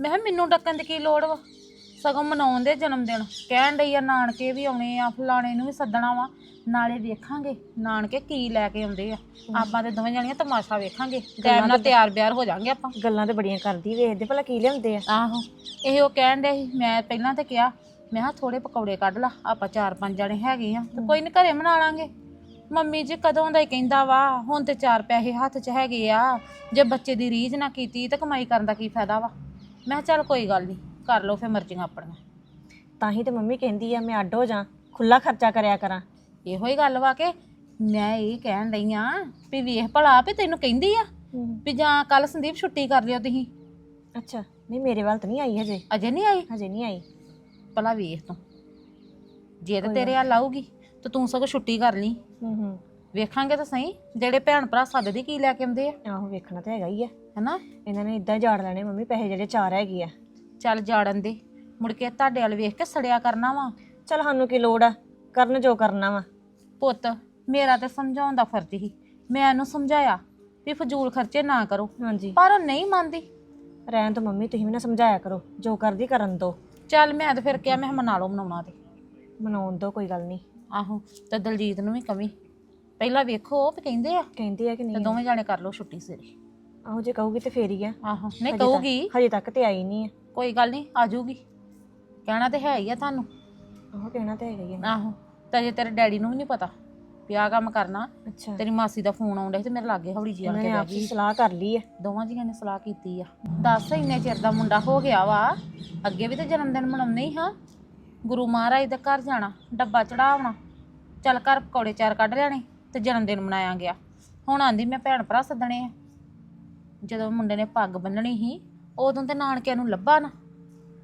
ਮੈਂ ਕਿਹਾ ਮੈਨੂੰ ਡੱਕਣ ਦੀ ਕੀ ਲੋੜ ਵਾ? ਸਗੋਂ ਮਨਾਉਣ ਦੇ ਜਨਮ ਦਿਨ। ਕਹਿਣ ਡਈ ਆ ਨਾਨਕੇ ਵੀ ਆਉਣੇ ਆ ਫਲਾਣੇ ਨੂੰ ਵੀ ਸੱਦਣਾ ਵਾ। ਨਾਲੇ ਵੇਖਾਂਗੇ ਨਾਨਕੇ ਕੀ ਲੈ ਕੇ ਆਉਂਦੇ ਆ। ਆਪਾਂ ਤੇ ਦੋਵੇਂ ਜਣੀਆਂ ਤਮਾਸ਼ਾ ਵੇਖਾਂਗੇ। ਟਾਈਮ ਨਾਲ ਤਿਆਰ ਬਿਆਰ ਹੋ ਜਾਾਂਗੇ ਆਪਾਂ। ਗੱਲਾਂ ਤੇ ਬੜੀਆਂ ਕਰਦੀ ਵੇਖਦੇ ਭਲਾ ਕੀ ਲਿਆਉਂਦੇ ਆ। ਆਹੋ ਇਹ ਉਹ ਕਹਿਣ ਦੇ ਸੀ। ਮੈਂ ਪਹਿਲਾਂ ਤੇ ਕਿਹਾ ਮੈਂ ਕਿਹਾ ਥੋੜੇ ਪਕੌੜੇ ਕੱਢ ਲਾ ਆਪਾਂ ਚਾਰ ਪੰਜ ਜਣੇ ਹੈਗੇ ਆ ਤੇ ਕੋਈ ਨਹੀਂ ਘਰੇ ਬਣਾ ਲਾਂਗੇ। ਮੰਮੀ ਜੀ ਕਦੋਂ ਦਾ ਹੀ ਕਹਿੰਦਾ ਵਾ ਹੁਣ ਤੇ ਚਾਰ ਪੈਸੇ ਹੱਥ 'ਚ ਹੈਗੇ ਆ ਜੇ ਬੱਚੇ ਦੀ ਰੀਝ ਨਾ ਕੀਤੀ ਤਾਂ ਕਮਾਈ ਕਰਨ ਦਾ ਕੀ ਫਾਇਦਾ ਵਾ? ਮੈਂ ਕਿਹਾ ਚੱਲ ਕੋਈ ਗੱਲ ਨਹੀਂ ਕਰ ਲਓ ਫੇ ਮਰਜ਼ੀਆਂ ਆਪਣੀਆਂ। ਤਾਂ ਹੀ ਤੇ ਮੰਮੀ ਕਹਿੰਦੀ ਆ ਮੈਂ ਅੱਡ ਹੋ ਜਾ ਖੁੱਲਾ ਖਰਚਾ ਕਰਿਆ ਕਰਾਂ। ਇਹੋ ਹੀ ਗੱਲ ਵਾ ਕਿ ਮੈਂ ਇਹ ਕਹਿਣ ਡਈ ਆ ਵੀ ਵੇਖ ਭਲਾ ਵੀ ਤੈਨੂੰ ਕਹਿੰਦੀ ਆ ਵੀ ਜਾਂ ਕੱਲ ਸੰਦੀਪ ਛੁੱਟੀ ਕਰ ਲਿਓ ਤੁਸੀਂ। ਅੱਛਾ ਨਹੀਂ ਮੇਰੇ ਵੱਲ ਤਾਂ ਨਹੀਂ ਆਈ ਹਜੇ। ਅਜੇ ਨਹੀਂ ਆਈ? ਹਜੇ ਨਹੀਂ ਆਈ। ਭਲਾ ਵੇਖ ਤੂੰ। ਜੇ ਤੇ ਤੇਰੇ ਹੱਲ ਆਊਗੀ ਤਾਂ ਤੂੰ ਸਗੋਂ ਛੁੱਟੀ ਕਰ ਲਈ। ਹੂੰ ਹੂੰ। ਵੇਖਾਂਗੇ ਤਾਂ ਸਹੀ ਜਿਹੜੇ ਭੈਣ ਭਰਾ ਸੱਦਦੇ ਕੀ ਲੈ ਕੇ ਆਉਂਦੇ ਆ। ਆਹੋ ਵੇਖਣਾ ਤਾਂ ਹੈਗਾ ਹੀ ਆ। ਹੈਨਾ? ਇਹਨਾਂ ਨੇ ਇਦਾਂ ਝਾੜ ਲੈਣੇ ਮੰਮੀ ਪੈਸੇ ਜਿਹੜੇ ਚਾਰ ਹੈਗੇ ਆ। ਚੱਲ ਜਾੜਨ ਦੇ ਮੁੜ ਕੇ ਤੁਹਾਡੇ ਵੱਲ ਵੇਖ ਕੇ ਸੜਿਆ ਕਰਨਾ ਵਾ। ਚਲ ਸਾਨੂੰ ਕੀ ਲੋੜ ਆ? ਕਰਨ ਜੋ ਕਰਨਾ ਵਾ। ਪੁੱਤ ਮੇਰਾ ਤੇ ਸਮਝਾਉਣ ਦਾ ਫਰਜ਼ ਹੀ ਮੈਂ ਇਹਨੂੰ ਸਮਝਾਇਆ ਵੀ ਫਜ਼ੂਲ ਖਰਚੇ ਨਾ ਕਰੋ। ਹਾਂਜੀ। ਪਰ ਉਹ ਨਹੀਂ ਮੰਨਦੀ। ਰਹਿਣ ਤੋਂ ਮੰਮੀ ਤੁਸੀਂ ਵੀ ਨਾ ਸਮਝਾਇਆ ਕਰੋ। ਜੋ ਕਰਦੀ ਕਰਨ ਦੋ। ਚੱਲ ਮੈਂ ਤਾਂ ਫਿਰ ਕਿਹਾ ਮੈਂ ਕਿਹਾ ਮਨਾ ਲਓ ਮਨਾਉਣਾ ਤੇ। ਮਨਾਉਣ ਦੋ ਕੋਈ ਗੱਲ ਨਹੀਂ। ਆਹੋ ਤੇ ਦਲਜੀਤ ਨੂੰ ਵੀ ਕਮੀ ਪਹਿਲਾਂ ਵੇਖੋ ਵੀ ਕਹਿੰਦੇ ਆ। ਕਹਿੰਦੀ ਆ ਕਿ ਤੇ ਨਹੀਂ? ਦੋਵੇਂ ਜਾਣੇ ਕਰ ਲਓ ਛੁੱਟੀ ਸਵੇਰੇ ਆਹੋ ਜੇ ਕਹੂਗੀ ਤੇ ਫੇਰ ਹੀ ਆ। ਆਹੋ ਨਹੀਂ ਹਜੇ ਕਹੂਗੀ। ਹਜੇ ਤੱਕ ਤੇ ਆਈ ਨਹੀਂ ਆ। ਕੋਈ ਗੱਲ ਨਹੀਂ ਆ ਜਾਊਗੀ। ਕਹਿਣਾ ਤੇ ਹੈ ਹੀ ਆ ਤੁਹਾਨੂੰ। ਆਹੋ ਕਹਿਣਾ ਤੇ ਹੈਗਾ ਹੀ ਆ। ਆਹੋ ਤਾਂ ਜੇ ਤੇਰੇ ਡੈਡੀ ਨੂੰ ਵੀ ਨਹੀਂ ਪਤਾ। ਵੀ ਆਹ ਕੰਮ ਕਰਨਾ। ਅੱਛਾ। ਤੇਰੀ ਮਾਸੀ ਦਾ ਫੋਨ ਆਉਂਦਾ ਸੀ ਤੇ ਮੇਰੇ ਲਾਗੇ ਹੌਲੀ ਜੀ ਇਹਨਾਂ ਕੇ ਬਹਿ ਗਈ। ਸਲਾਹ ਕਰ ਲਈ ਆ। ਦੋਵਾਂ ਜੀਆਂ ਨੇ ਸਲਾਹ ਕੀਤੀ ਆ। ਦੱਸ ਇੰਨੇ ਚਿਰ ਦਾ ਮੁੰਡਾ ਹੋ ਗਿਆ ਵਾ। ਅੱਗੇ ਵੀ ਤੇ ਜਨਮ ਦਿਨ ਮਨਾਉਂਦੇ ਹੀ ਹਾਂ। ਗੁਰੂ ਮਹਾਰਾਜ ਦੇ ਘਰ ਜਾਣਾ ਡੱਬਾ ਚੜਾਉਣਾ। ਚੱਲ ਘਰ ਪਕੌੜੇ ਚਾਰ ਕੱਢ ਲੈਣੇ ਤੇ ਜਨਮ ਦਿਨ ਮਨਾਇਆ ਗਿਆ। ਹੁਣ ਆਂਦੀ ਮੈਂ ਭੈਣ ਭਰਾ ਸੱਦਣੇ ਆ। ਜਦੋਂ ਮੁੰਡੇ ਨੇ ਪੱਗ ਬੰਨਣੀ ਸੀ ਉਦੋਂ ਤੇ ਨਾਨਕਿਆਂ ਨੂੰ ਲੱਭਾ ਨਾ।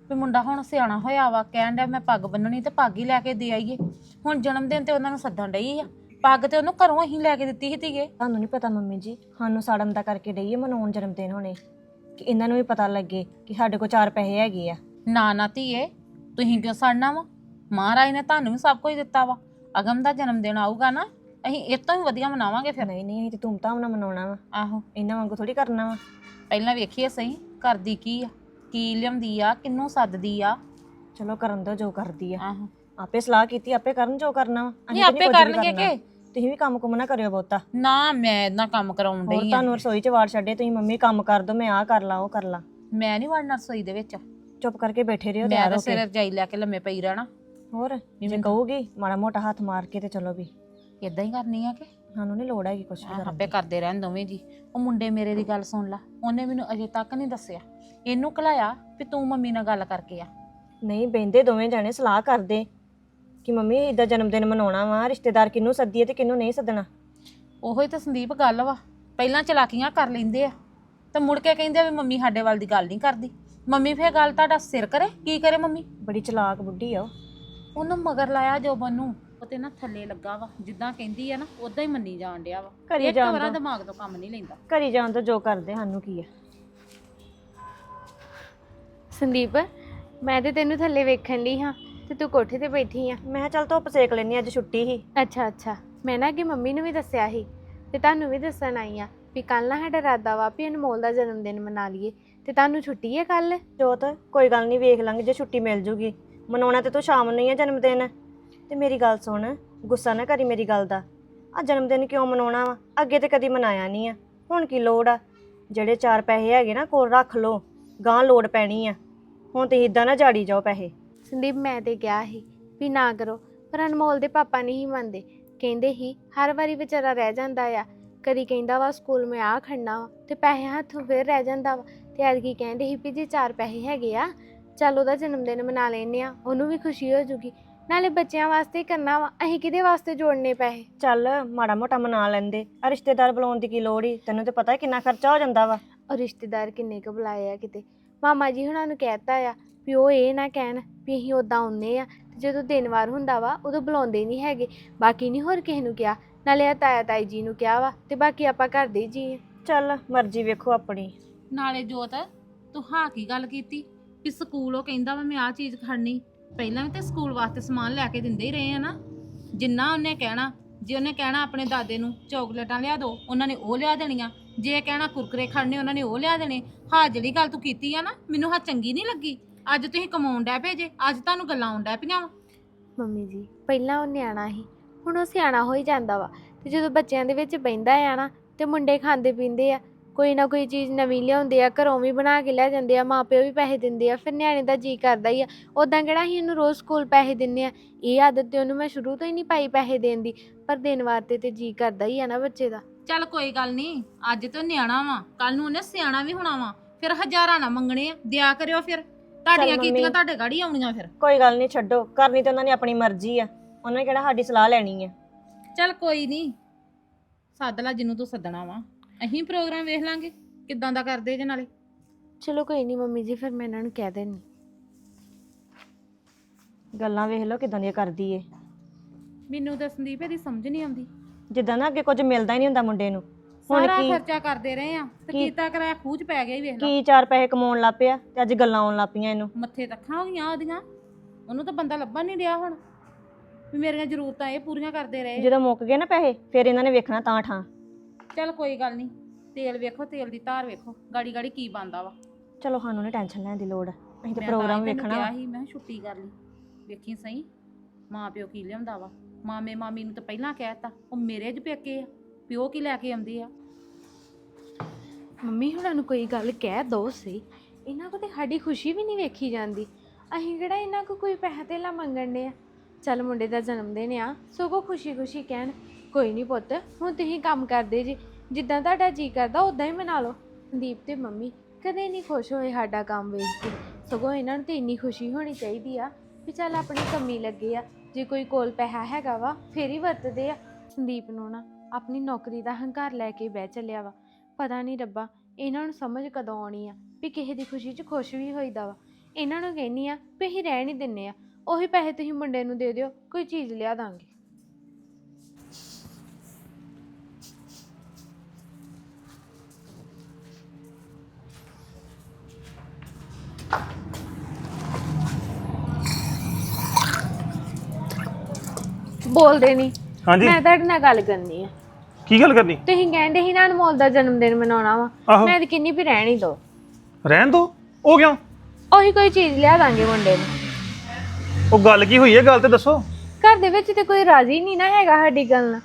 ਵੀ ਮੁੰਡਾ ਹੁਣ ਸਿਆਣਾ ਹੋਇਆ ਵਾ ਕਹਿਣ ਡਿਆ ਮੈਂ ਪੱਗ ਬੰਨਣੀ ਤੇ ਪੱਗ ਹੀ ਲੈ ਕੇ ਦੇ ਆਈਏ। ਹੁਣ ਜਨਮ ਦਿਨ ਤੇ ਉਹਨਾਂ ਨੂੰ ਸੱਦਣ ਡਈ ਆ। ਪੱਗ ਤੇ ਉਹਨੂੰ ਘਰੋਂ ਹੀ ਲੈ ਕੇ ਦਿੱਤੀ ਸੀ ਧੀਏ। ਤੁਹਾਨੂੰ ਨਹੀਂ ਪਤਾ ਮੰਮੀ ਜੀ ਸਾਨੂੰ ਸਾੜਮ ਦਾ ਕਰਕੇ ਡਈਏ ਮਨਾਉਣ ਜਨਮ ਦਿਨ ਹੋਣੇ। ਕਿ ਇਹਨਾਂ ਨੂੰ ਵੀ ਪਤਾ ਲੱਗੇ ਕਿ ਸਾਡੇ ਕੋਲ ਚਾਰ ਪੈਸੇ ਹੈਗੇ ਆ। ਨਾ ਨਾ ਧੀਏ ਤੁਸੀਂ ਕਿਉਂ ਸੜਨਾ ਵਾ? ਮਹਾਰਾਜ ਨੇ ਤੁਹਾਨੂੰ ਵੀ ਸਭ ਕੁਝ ਦਿੱਤਾ ਵਾ। ਅਗਮ ਦਾ ਜਨਮ ਦਿਨ ਆਊਗਾ ਨਾ ਅਸੀਂ ਇਹ ਤੋਂ ਵੀ ਵਧੀਆ ਮਨਾਵਾਂਗੇ ਫਿਰ। ਨਹੀਂ ਨਹੀਂ ਅਸੀਂ ਤੇ ਧੂਮਧਾਮ ਨਾਲ ਮਨਾਉਣਾ ਵਾ। ਆਹੋ। ਇਹਨਾਂ ਵਾਂਗੂ ਥੋੜੀ ਕਰਨਾ ਵਾ। ਪਹਿਲਾਂ ਵੇਖੀਏ ਸਹੀ ਕਰਦੀ ਕੀ ਆ ਕੀ ਲਿਆਉਂਦੀ ਆ ਕਿੰਨੂੰ ਸੱਦਦੀ ਆ। ਚਲੋ ਕਰਨ ਦੋ ਜੋ ਕਰਦੀ ਆ। ਆਹੋ। ਆਪੇ ਸਲਾਹ ਕੀਤੀ ਆਪੇ ਕਰਨ ਜੋ ਕਰਨਾ ਵਾ। ਅਸੀਂ ਨਹੀਂ ਤਾਂ ਆਪੇ ਕੁਝ ਵੀ ਕਰਨਗੇ ਕਰਨਾ। ਕਿ? ਤੁਸੀਂ ਵੀ ਕੰਮ ਕੁਮ ਨਾ ਕਰਿਓ ਬਹੁਤਾ। ਨਾ ਮੈਂ ਨਾ ਕੰਮ ਕਰਾਉਣ ਹੋਰ ਡਈ ਆ। ਤੁਹਾਨੂੰ ਰਸੋਈ 'ਚ ਵਾੜ ਛੱਡੇ ਤੁਸੀਂ ਮੰਮੀ ਕੰਮ ਕਰ ਦੋ ਮੈਂ ਆਹ ਕਰ ਲਾ ਉਹ ਕਰ ਲਾ। ਮੈਂ ਨਹੀਂ ਵੜਨਾ ਰਸੋਈ ਦੇ ਵਿੱਚ। ਚੁੱਪ ਕਰਕੇ ਬੈਠੇ ਰਹੋ ਮੈਂ ਤਿਆਰ ਤਾਂ ਹੋ ਸਿਰ ਕੇ ਰਜਾਈ ਲੈ ਕੇ ਲੰਮੇ ਪਈ ਰਹਿਣਾ। ਹੋਰ ਜੇ ਕਹੂਗੀ ਮਾੜਾ ਮੋਟਾ ਹੱਥ ਮਾਰ ਕੇ ਤੇ ਚਲੋ ਵੀ। ਇਦਾਂ ਹੀ ਕਰਨੀ ਆ ਕਿ? ਸਾਨੂੰ ਨਹੀਂ ਲੋੜ ਹੈਗੀ ਕੁਛ ਵੀ ਕਰਨ ਆਪੇ ਕਰਦੇ ਰਹਿਣ ਦੋਵੇਂ ਜੀ। ਉਹ ਮੁੰਡੇ ਮੇਰੇ ਦੀ ਗੱਲ ਸੁਣ ਲਾ। ਉਹਨੇ ਮੈਨੂੰ ਅਜੇ ਤੱਕ ਨਹੀਂ ਦੱਸਿਆ। ਇਹਨੂੰ ਕਲਾਇਆ ਵੀ ਤੂੰ ਮੰਮੀ ਨਾਲ ਗੱਲ ਕਰਕੇ ਆ। ਨਹੀਂ ਬਹਿੰਦੇ ਦੋਵੇਂ ਜਾਣੇ ਸਲਾਹ ਕਰਦੇ। ਕਿ ਮੰਮੀ ਇਦਾਂ ਜਨਮ ਦਿਨ ਮਨਾਉਣਾ ਵਾ ਰਿਸ਼ਤੇਦਾਰ ਕਿਹਨੂੰ ਸੱਦੀਏ ਤੇ ਕਿਹਨੂੰ ਨਹੀਂ ਸੱਦਣਾ? ਉਹੋ ਹੀ ਤਾਂ ਸੰਦੀਪ ਗੱਲ ਵਾ। ਪਹਿਲਾਂ ਚਲਾਕੀਆਂ ਕਰ ਲੈਂਦੇ ਆ। ਤੇ ਮੁੜ ਕੇ ਕਹਿੰਦੇ ਆ ਵੀ ਮੰਮੀ ਸਾਡੇ ਵੱਲ ਦੀ ਗੱਲ ਨਹੀਂ ਕਰਦੀ। ਮੰਮੀ ਫੇਰ ਗੱਲ ਤੁਹਾਡਾ ਸਿਰ ਕਰੇ? ਕੀ ਕਰੇ ਮੰਮੀ? ਬੜੀ ਚਲਾਕ ਬੁੱਢੀ ਆ ਉਹ। ਉਹਨੂੰ ਮਗਰ ਲਾਇਆ ਜੋਬਨ ਨੂੰ ਉਹ ਤੇ ਨਾ ਥੱਲੇ ਲੱਗਾ ਵਾ। ਜਿੱਦਾਂ ਕਹਿੰਦੀ ਆ ਨਾ ਉਦਾਂ ਹੀ ਮੰਨੀ ਜਾਣ ਡਿਆ ਵਾ। ਕਰੀ ਇੱਕ ਜਾਣ ਵਾਰਾ ਦਿਓ। ਦਿਮਾਗ ਤੋਂ ਕੰਮ ਨਹੀਂ ਲੈਂਦਾ। ਕਰੀ ਜਾਣ ਤੋਂ ਜੋ ਕਰਦੇ ਸਾਨੂੰ ਕੀ ਆ। ਸੰਦੀਪ ਮੈਂ ਤੇ ਤੈਨੂੰ ਥੱਲੇ ਵੇਖਣ ਲਈ ਹਾਂ। ਤੇ ਤੂੰ ਕੋਠੇ ਤੇ ਬੈਠੀ ਆ। ਮੈਂ ਕਿਹਾ ਚੱਲ ਧੁੱਪ ਸੇਕ ਲੈਣੀ ਅੱਜ ਛੁੱਟੀ ਸੀ। ਅੱਛਾ ਅੱਛਾ। ਮੈਂ ਨਾ ਅੱਗੇ ਮੰਮੀ ਨੂੰ ਵੀ ਦੱਸਿਆ ਸੀ ਤੇ ਤੁਹਾਨੂੰ ਵੀ ਦੱਸਣ ਆਈ ਆ ਵੀ ਕੱਲ ਨਾ ਸਾਡਾ ਇਰਾਦਾ ਵਾ ਵੀ ਅਨਮੋਲ ਦਾ ਜਨਮ ਦਿਨ ਮਨਾ ਲਈਏ ਤੇ ਤੁਹਾਨੂੰ ਛੁੱਟੀ ਹੈ ਕੱਲ ਜੋਤ ਕੋਈ ਗੱਲ ਨਹੀਂ ਵੇਖ ਲਾਂਗੇ ਜੇ ਛੁੱਟੀ ਮਿਲ ਜੂਗੀ। ਮਨਾਉਣਾ ਤੇ ਤੂੰ ਸ਼ਾਮ ਨੂੰ ਹੀ ਆ ਜਨਮ ਦਿਨ ਤੇ ਮੇਰੀ ਗੱਲ ਸੁਣ ਗੁੱਸਾ ਨਾ ਕਰੀ ਮੇਰੀ ਗੱਲ ਦਾ। ਆ ਜਨਮ ਦਿਨ ਕਿਉਂ ਮਨਾਉਣਾ ਵਾ? ਅੱਗੇ ਤੇ ਕਦੀ ਮਨਾਇਆ ਨਹੀਂ ਆ। ਹੁਣ ਕੀ ਲੋੜ ਆ? ਜਿਹੜੇ ਚਾਰ ਪੈਸੇ ਹੈਗੇ ਨਾ ਕੋਲ ਰੱਖ ਲੋ ਗਾਂ ਲੋੜ ਪੈਣੀ ਆ। ਹੁਣ ਤੇ ਇਦਾਂ ਨਾ ਜਾੜੀ ਜਾਓ ਪੈਸੇ। ਸੰਦੀਪ ਮੈਂ ਤੇ ਕਿਹਾ ਸੀ ਵੀ ਨਾ ਕਰੋ ਪਰ ਅਨਮੋਲ ਦੇ ਪਾਪਾ ਨਹੀਂ ਸੀ ਮੰਨਦੇ। ਕਹਿੰਦੇ ਹੀ ਹਰ ਵਾਰੀ ਵਿਚਾਰਾ ਰਹਿ ਜਾਂਦਾ ਆ ਕਦੀ ਕਹਿੰਦਾ ਵਾ ਸਕੂਲ ਮੈਂ ਆ ਖੜਨਾ ਵਾ ਤੇ ਪੈਸੇ ਹੱਥੋਂ ਫਿਰ ਰਹਿ ਜਾਂਦਾ ਵਾ ਤੇ ਐਤਕੀ ਕਹਿੰਦੇ ਸੀ ਵੀ ਜੇ ਚਾਰ ਪੈਸੇ ਹੈਗੇ ਆ ਚੱਲ ਉਹਦਾ ਜਨਮ ਦਿਨ ਮਨਾ ਲੈਨੇ ਆ ਉਹਨੂੰ ਵੀ ਖੁਸ਼ੀ ਹੋ ਜੂਗੀ ਨਾਲੇ ਬੱਚਿਆਂ ਵਾਸਤੇ ਹੀ ਕਰਨਾ ਵਾ ਅਸੀਂ ਕਿਹਦੇ ਵਾਸਤੇ ਜੋੜਨੇ ਪੈਸੇ? ਚੱਲ ਮਾੜਾ ਮੋਟਾ ਮਨਾ ਲੈਂਦੇ ਆ ਰਿਸ਼ਤੇਦਾਰ ਬੁਲਾਉਣ ਦੀ ਕੀ ਲੋੜ ਈ ਤੈਨੂੰ ਤੇ ਪਤਾ ਕਿੰਨਾ ਖਰਚਾ ਹੋ ਜਾਂਦਾ ਵਾ। ਔਰ ਰਿਸ਼ਤੇਦਾਰ ਕਿੰਨੇ ਕੁ ਬੁਲਾਏ ਆ ਕਿਤੇ ਮਾਮਾ ਜੀ ਹੁਣਾਂ ਨੂੰ ਕਹਿਤਾ ਆ ਵੀ ਉਹ ਇਹ ਨਾ ਕਹਿਣ ਵੀ ਅਸੀਂ ਉਦਾਂ ਆਉਂਦੇ ਆ ਤੇ ਜਦੋਂ ਦਿਨ ਵਾਰ ਹੁੰਦਾ ਵਾ ਉਦੋਂ ਬੁਲਾਉਂਦੇ ਨਹੀਂ ਹੈਗੇ। ਬਾਕੀ ਨਹੀਂ ਹੋਰ ਕਿਸੇ ਨੂੰ ਕਿਹਾ ਨਾਲੇ ਆ ਤਾਇਆ ਤਾਈ ਜੀ ਨੂੰ ਕਿਹਾ ਵਾ ਤੇ ਬਾਕੀ ਆਪਾਂ ਘਰ ਦੇ ਹੀ ਜੀ ਆ। ਚੱਲ ਮਰਜ਼ੀ ਵੇਖੋ ਆਪਣੀ। ਨਾਲੇ ਜੋਤ ਤੂੰ ਹਾਂ ਕੀ ਗੱਲ ਕੀਤੀ? ਵੀ ਸਕੂਲ ਉਹ ਕਹਿੰਦਾ ਵਾ ਮੈਂ ਆਹ ਚੀਜ਼ ਖੜਨੀ ਪਹਿਲਾਂ ਵੀ ਤੇ ਸਕੂਲ ਵਾਸਤੇ ਸਮਾਨ ਲੈ ਕੇ ਦਿੰਦੇ ਹੀ ਰਹੇ ਆ ਨਾ। ਜਿੰਨਾ ਉਹਨੇ ਕਹਿਣਾ ਜੇ ਉਹਨੇ ਕਹਿਣਾ ਆਪਣੇ ਦਾਦੇ ਨੂੰ ਚਾਕਲੇਟਾਂ ਲਿਆ ਦਿਓ ਉਹਨਾਂ ਨੇ ਉਹ ਲਿਆ ਦੇਣੀਆਂ। ਜੇ ਕਹਿਣਾ ਕੁਰਕਰੇ ਖੜਨੇ ਉਹਨਾਂ ਨੇ ਉਹ ਲਿਆ ਦੇਣੇ। ਹਾਂ ਜਿਹੜੀ ਗੱਲ ਤੂੰ ਕੀਤੀ ਆ ਨਾ ਮੈਨੂੰ ਹਾਂ ਚੰਗੀ ਨਹੀਂ ਲੱਗੀ। ਅੱਜ ਤੁਸੀਂ ਕਮਾਉਣ ਡੈ ਪਏ ਜੇ ਅੱਜ ਤੁਹਾਨੂੰ ਗੱਲਾਂ ਆਉਣ ਡੈ ਪਈਆਂ ਵਾ। ਮੰਮੀ ਜੀ ਪਹਿਲਾਂ ਉਹ ਨਿਆਣਾ ਸੀ ਹੁਣ ਉਹ ਸਿਆਣਾ ਹੋ ਹੀ ਜਾਂਦਾ ਵਾ ਤੇ ਜਦੋਂ ਬੱਚਿਆਂ ਦੇ ਵਿੱਚ ਬਹਿੰਦਾ ਆ ਨਾ ਤੇ ਮੁੰਡੇ ਖਾਂਦੇ ਪੀਂਦੇ ਆ ਕੋਈ ਨਾ ਕੋਈ ਚੀਜ਼ ਨਵੀਂ ਲਿਆਉਂਦੇ ਆ ਘਰੋਂ ਵੀ ਬਣਾ ਕੇ ਲੈ ਜਾਂਦੇ ਆ ਮਾਪਿਓ ਵੀ ਪੈਸੇ ਦਿੰਦੇ ਆ ਫਿਰ ਨਿਆਣੇ ਦਾ ਜੀ ਕਰਦਾ ਹੀ ਆ। ਉਦਾਂ ਕਿਹੜਾ ਅਸੀਂ ਉਹਨੂੰ ਰੋਜ਼ ਸਕੂਲ ਪੈਸੇ ਦਿੰਨੇ ਆ? ਇਹ ਆਦਤ ਤੇ ਉਹਨੂੰ ਮੈਂ ਸ਼ੁਰੂ ਤੋਂ ਹੀ ਨਹੀਂ ਪਾਈ ਪੈਸੇ ਦੇਣ ਦੀ ਪਰ ਦਿਨ ਵਾਰ ਤੇ ਤੇ ਜੀ ਕਰਦਾ ਹੀ ਆ ਨਾ ਬੱਚੇ ਦਾ। ਚੱਲ ਕੋਈ ਗੱਲ ਨਹੀਂ ਅੱਜ ਤੋਂ ਨਿਆਣਾ ਵਾ ਕੱਲ ਨੂੰ ਉਹਨੇ ਸਿਆਣਾ ਵੀ ਹੋਣਾ ਵਾ ਫਿਰ ਹਜ਼ਾਰਾਂ ਨਾ ਮੰਗਣੇ ਆ ਦਿਆ ਕਰਿਓ ਫਿਰ। ਤੁਹਾਡੀਆਂ ਮੰਮੀ। ਕੀਤੀਆਂ ਤੁਹਾਡੇ ਗਾੜੀ ਆਉਣੀਆਂ ਫਿਰ। ਕੋਈ ਗੱਲ ਨਹੀਂ ਛੱਡੋ। ਕਰਨੀ ਤੇ ਉਹਨਾਂ ਨੇ ਆਪਣੀ ਮਰਜ਼ੀ ਆ। ਉਹਨਾਂ ਨੇ ਕਿਹੜਾ ਸਾਡੀ ਸਲਾਹ ਲੈਣੀ ਆ। ਚੱਲ ਕੋਈ ਨਹੀਂ ਸੱਦ ਲਾ ਜਿਹਨੂੰ ਤੂੰ ਸੱਦਣਾ ਵਾ। ਅਸੀਂ ਪ੍ਰੋਗਰਾਮ ਵੇਖ ਲਾਂਗੇ ਕਿੱਦਾਂ ਦਾ ਕਰਦੇ ਜੇ ਨਾਲੇ। ਚਲੋ ਕੋਈ ਨਹੀਂ ਮੰਮੀ ਜੀ ਫਿਰ ਮੈਂ ਇਹਨਾਂ ਨੂੰ ਕਹਿ ਦੇਣੀ ਗੱਲਾਂ ਵੇਖ ਲਓ ਕਿਦਾਂ ਦੀਆਂ ਕਰਦੀ ਏ। ਮੈਨੂੰ ਤਾਂ ਸੰਦੀਪ ਇਹਦੀ ਸਮਝ ਨਹੀਂ ਆਉਂਦੀ। ਜਿੱਦਾਂ ਨਾ ਅੱਗੇ ਕੁਝ ਮਿਲਦਾ ਹੀ ਨਹੀਂ ਹੁੰਦਾ ਮੁੰਡੇ ਨੂੰ। ਹੁਣ ਸਾਰਾ ਕੀ ਖਰਚਾ ਕਰਦੇ ਰਹੇ ਆ ਤੇ ਕੀ- ਕੀਤਾ ਕਰਾਇਆ ਖੂਚ ਪੈ ਗਿਆ ਹੀ ਵੇਖ ਲਾ ਕੀ ਚਾਰ ਪੈਸੇ ਕਮਾਉਣ ਲੱਗ ਪਿਆ ਤੇ ਅੱਜ ਗੱਲਾਂ ਆਉਣ ਲੱਗ ਪਈਆਂ ਇਹਨੂੰ। ਮੱਥੇ ਤੱਕਾਂ ਹੋ ਗਈਆਂ ਉਹਦੀਆਂ ਉਹਨੂੰ ਤਾਂ ਬੰਦਾ ਲੱਭਣ ਨਹੀਂ ਰਿਹਾ ਹੁਣ। ਵੀ ਮੇਰੀਆਂ ਜ਼ਰੂਰਤਾਂ ਇਹ ਪੂਰੀਆਂ ਕਰਦੇ ਰਹੇ। ਜਦੋਂ ਮੁੱਕ ਗਏ ਨਾ ਪੈਸੇ ਫਿਰ ਇਹਨਾਂ ਨੇ ਵੇਖਣਾ ਤਾਂ ਠਾਂ। ਚੱਲ ਕੋਈ ਗੱਲ ਨਹੀਂ ਤੇਲ ਵੇਖੋ ਤੇਲ ਦੀ ਧਾਰ ਵੇਖੋ ਗਾੜੀ ਗਾੜੀ ਕੀ ਬੰਦਾ ਵਾ। ਚਲੋ ਸਾਨੂੰ ਨਹੀਂ ਟੈਨਸ਼ਨ ਲੈਣ ਦੀ ਲੋੜ ਅਸੀਂ ਤਾਂ ਮੈਂ ਪ੍ਰੋਗਰਾਮ ਹੀ ਤੈਨੂੰ ਵੇਖਣਾ ਕਿਹਾ ਵਾ। ਸੀ ਮੈਂ ਕਿਹਾ ਛੁੱਟੀ ਕਰ ਲਈ। ਵੇਖੀ ਸਹੀ ਮਾਂ ਪਿਓ ਕੀ ਲਿਆਉਂਦਾ ਵਾ? ਮਾਮੇ ਮਾਮੀ ਨੂੰ ਤਾਂ ਪਹਿਲਾਂ ਕਹਿਤਾ ਉਹ ਮੇਰੇ ਜ ਪੇਕੇ ਆ। ਪਿਓ ਕੀ ਲੈ ਕੇ ਆਉਂਦੇ ਆ? ਮੰਮੀ ਹੁਣਾਂ ਨੂੰ ਕੋਈ ਗੱਲ ਕਹਿ ਦੋ ਸਹੀ। ਇਹਨਾਂ ਕੋ ਤੇ ਸਾਡੀ ਖੁਸ਼ੀ ਵੀ ਨਹੀਂ ਵੇਖੀ ਜਾਂਦੀ। ਅਸੀਂ ਕਿਹੜਾ ਇਹਨਾਂ ਕੋ ਕੋਈ ਪੈਸਾ ਧੇਲਾ ਮੰਗਣ ਦੇ ਆ? ਚੱਲ ਮੁੰਡੇ ਦਾ ਜਨਮ ਦਿਨ ਆ, ਸਗੋਂ ਖੁਸ਼ੀ ਖੁਸ਼ੀ ਕਹਿਣ, ਕੋਈ ਨਹੀਂ ਪੁੱਤ, ਹੁਣ ਤੁਸੀਂ ਕੰਮ ਕਰਦੇ ਜੀ। ਜਿੱਦਾਂ ਤੁਹਾਡਾ ਜੀ ਕਰਦਾ ਉਦਾਂ ਹੀ ਮਨਾ ਲਓ। ਸੰਦੀਪ ਤੇ ਮੰਮੀ ਕਦੇ ਨਹੀਂ ਖੁਸ਼ ਹੋਏ ਸਾਡਾ ਕੰਮ ਵੇਖ ਕੇ। ਸਗੋਂ ਇਹਨਾਂ ਨੂੰ ਤੇ ਇੰਨੀ ਖੁਸ਼ੀ ਹੋਣੀ ਚਾਹੀਦੀ ਆ ਵੀ ਚੱਲ ਆਪਣੀ ਕੰਮੀ ਲੱਗੇ ਆ। ਜੇ ਕੋਈ ਕੋਲ ਪੈਸਾ ਹੈਗਾ ਵਾ, ਫੇਰ ਹੀ ਵਰਤਦੇ ਆ। ਸੰਦੀਪ ਨੂੰ ਨਾ ਆਪਣੀ ਨੌਕਰੀ ਦਾ ਹੰਕਾਰ ਲੈ ਕੇ ਬਹਿ ਚੱਲਿਆ ਵਾ। ਪਤਾ ਨਹੀਂ ਰੱਬਾ ਇਹਨਾਂ ਨੂੰ ਸਮਝ ਕਦੋਂ ਆਉਣੀ ਆ ਵੀ ਕਿਸੇ ਦੀ ਖੁਸ਼ੀ 'ਚ ਖੁਸ਼ ਵੀ ਹੋਈਦਾ ਵਾ। ਇਹਨਾਂ ਨੂੰ ਕਹਿੰਨੀ ਆ ਵੀ ਅਸੀਂ ਰਹਿਣ ਹੀ ਦਿੰਨੇ ਆ ਉਹੀ ਪੈਸੇ ਤੁਸੀਂ ਮੁੰਡੇ ਨੂੰ ਦੇ ਦਿਓ ਕੋਈ ਚੀਜ਼ ਲਿਆ ਦਾਂਗੇ। ਬੋਲਦੇ ਨਹੀਂ ਹਾਂਜੀ। ਮੈਂ ਤੁਹਾਡੇ ਨਾਲ ਗੱਲ ਕਰਨੀ ਆ। ਕੀ ਗੱਲ ਕਰਨੀ? ਤੁਸੀਂ ਕਹਿੰਦੇ ਸੀ ਨਾ ਅਨਮੋਲ ਦਾ ਜਨਮ ਦਿਨ ਮਨਾਉਣਾ ਵਾ। ਆਹੋ। ਮੈਂ ਤਾਂ ਕਿੰਨੀ ਵੀ ਰਹਿਣ ਹੀ ਦੋ। ਰਹਿਣ ਦੋ? ਉਹ ਕਿਉਂ? ਉਹੀ ਕੋਈ ਚੀਜ਼ ਲਿਆ ਦਾਂਗੇ ਮੁੰਡੇ ਨੂੰ। ਉਹ ਗੱਲ ਕੀ ਹੋਈ ਹੈ? ਗੱਲ ਤੇ ਦੱਸੋ। ਘਰ ਦੇ ਵਿੱਚ ਤੇ ਕੋਈ ਰਾਜ਼ੀ ਨਹੀਂ ਨਾ ਹੈਗਾ ਸਾਡੀ ਗੱਲ ਨਾਲ।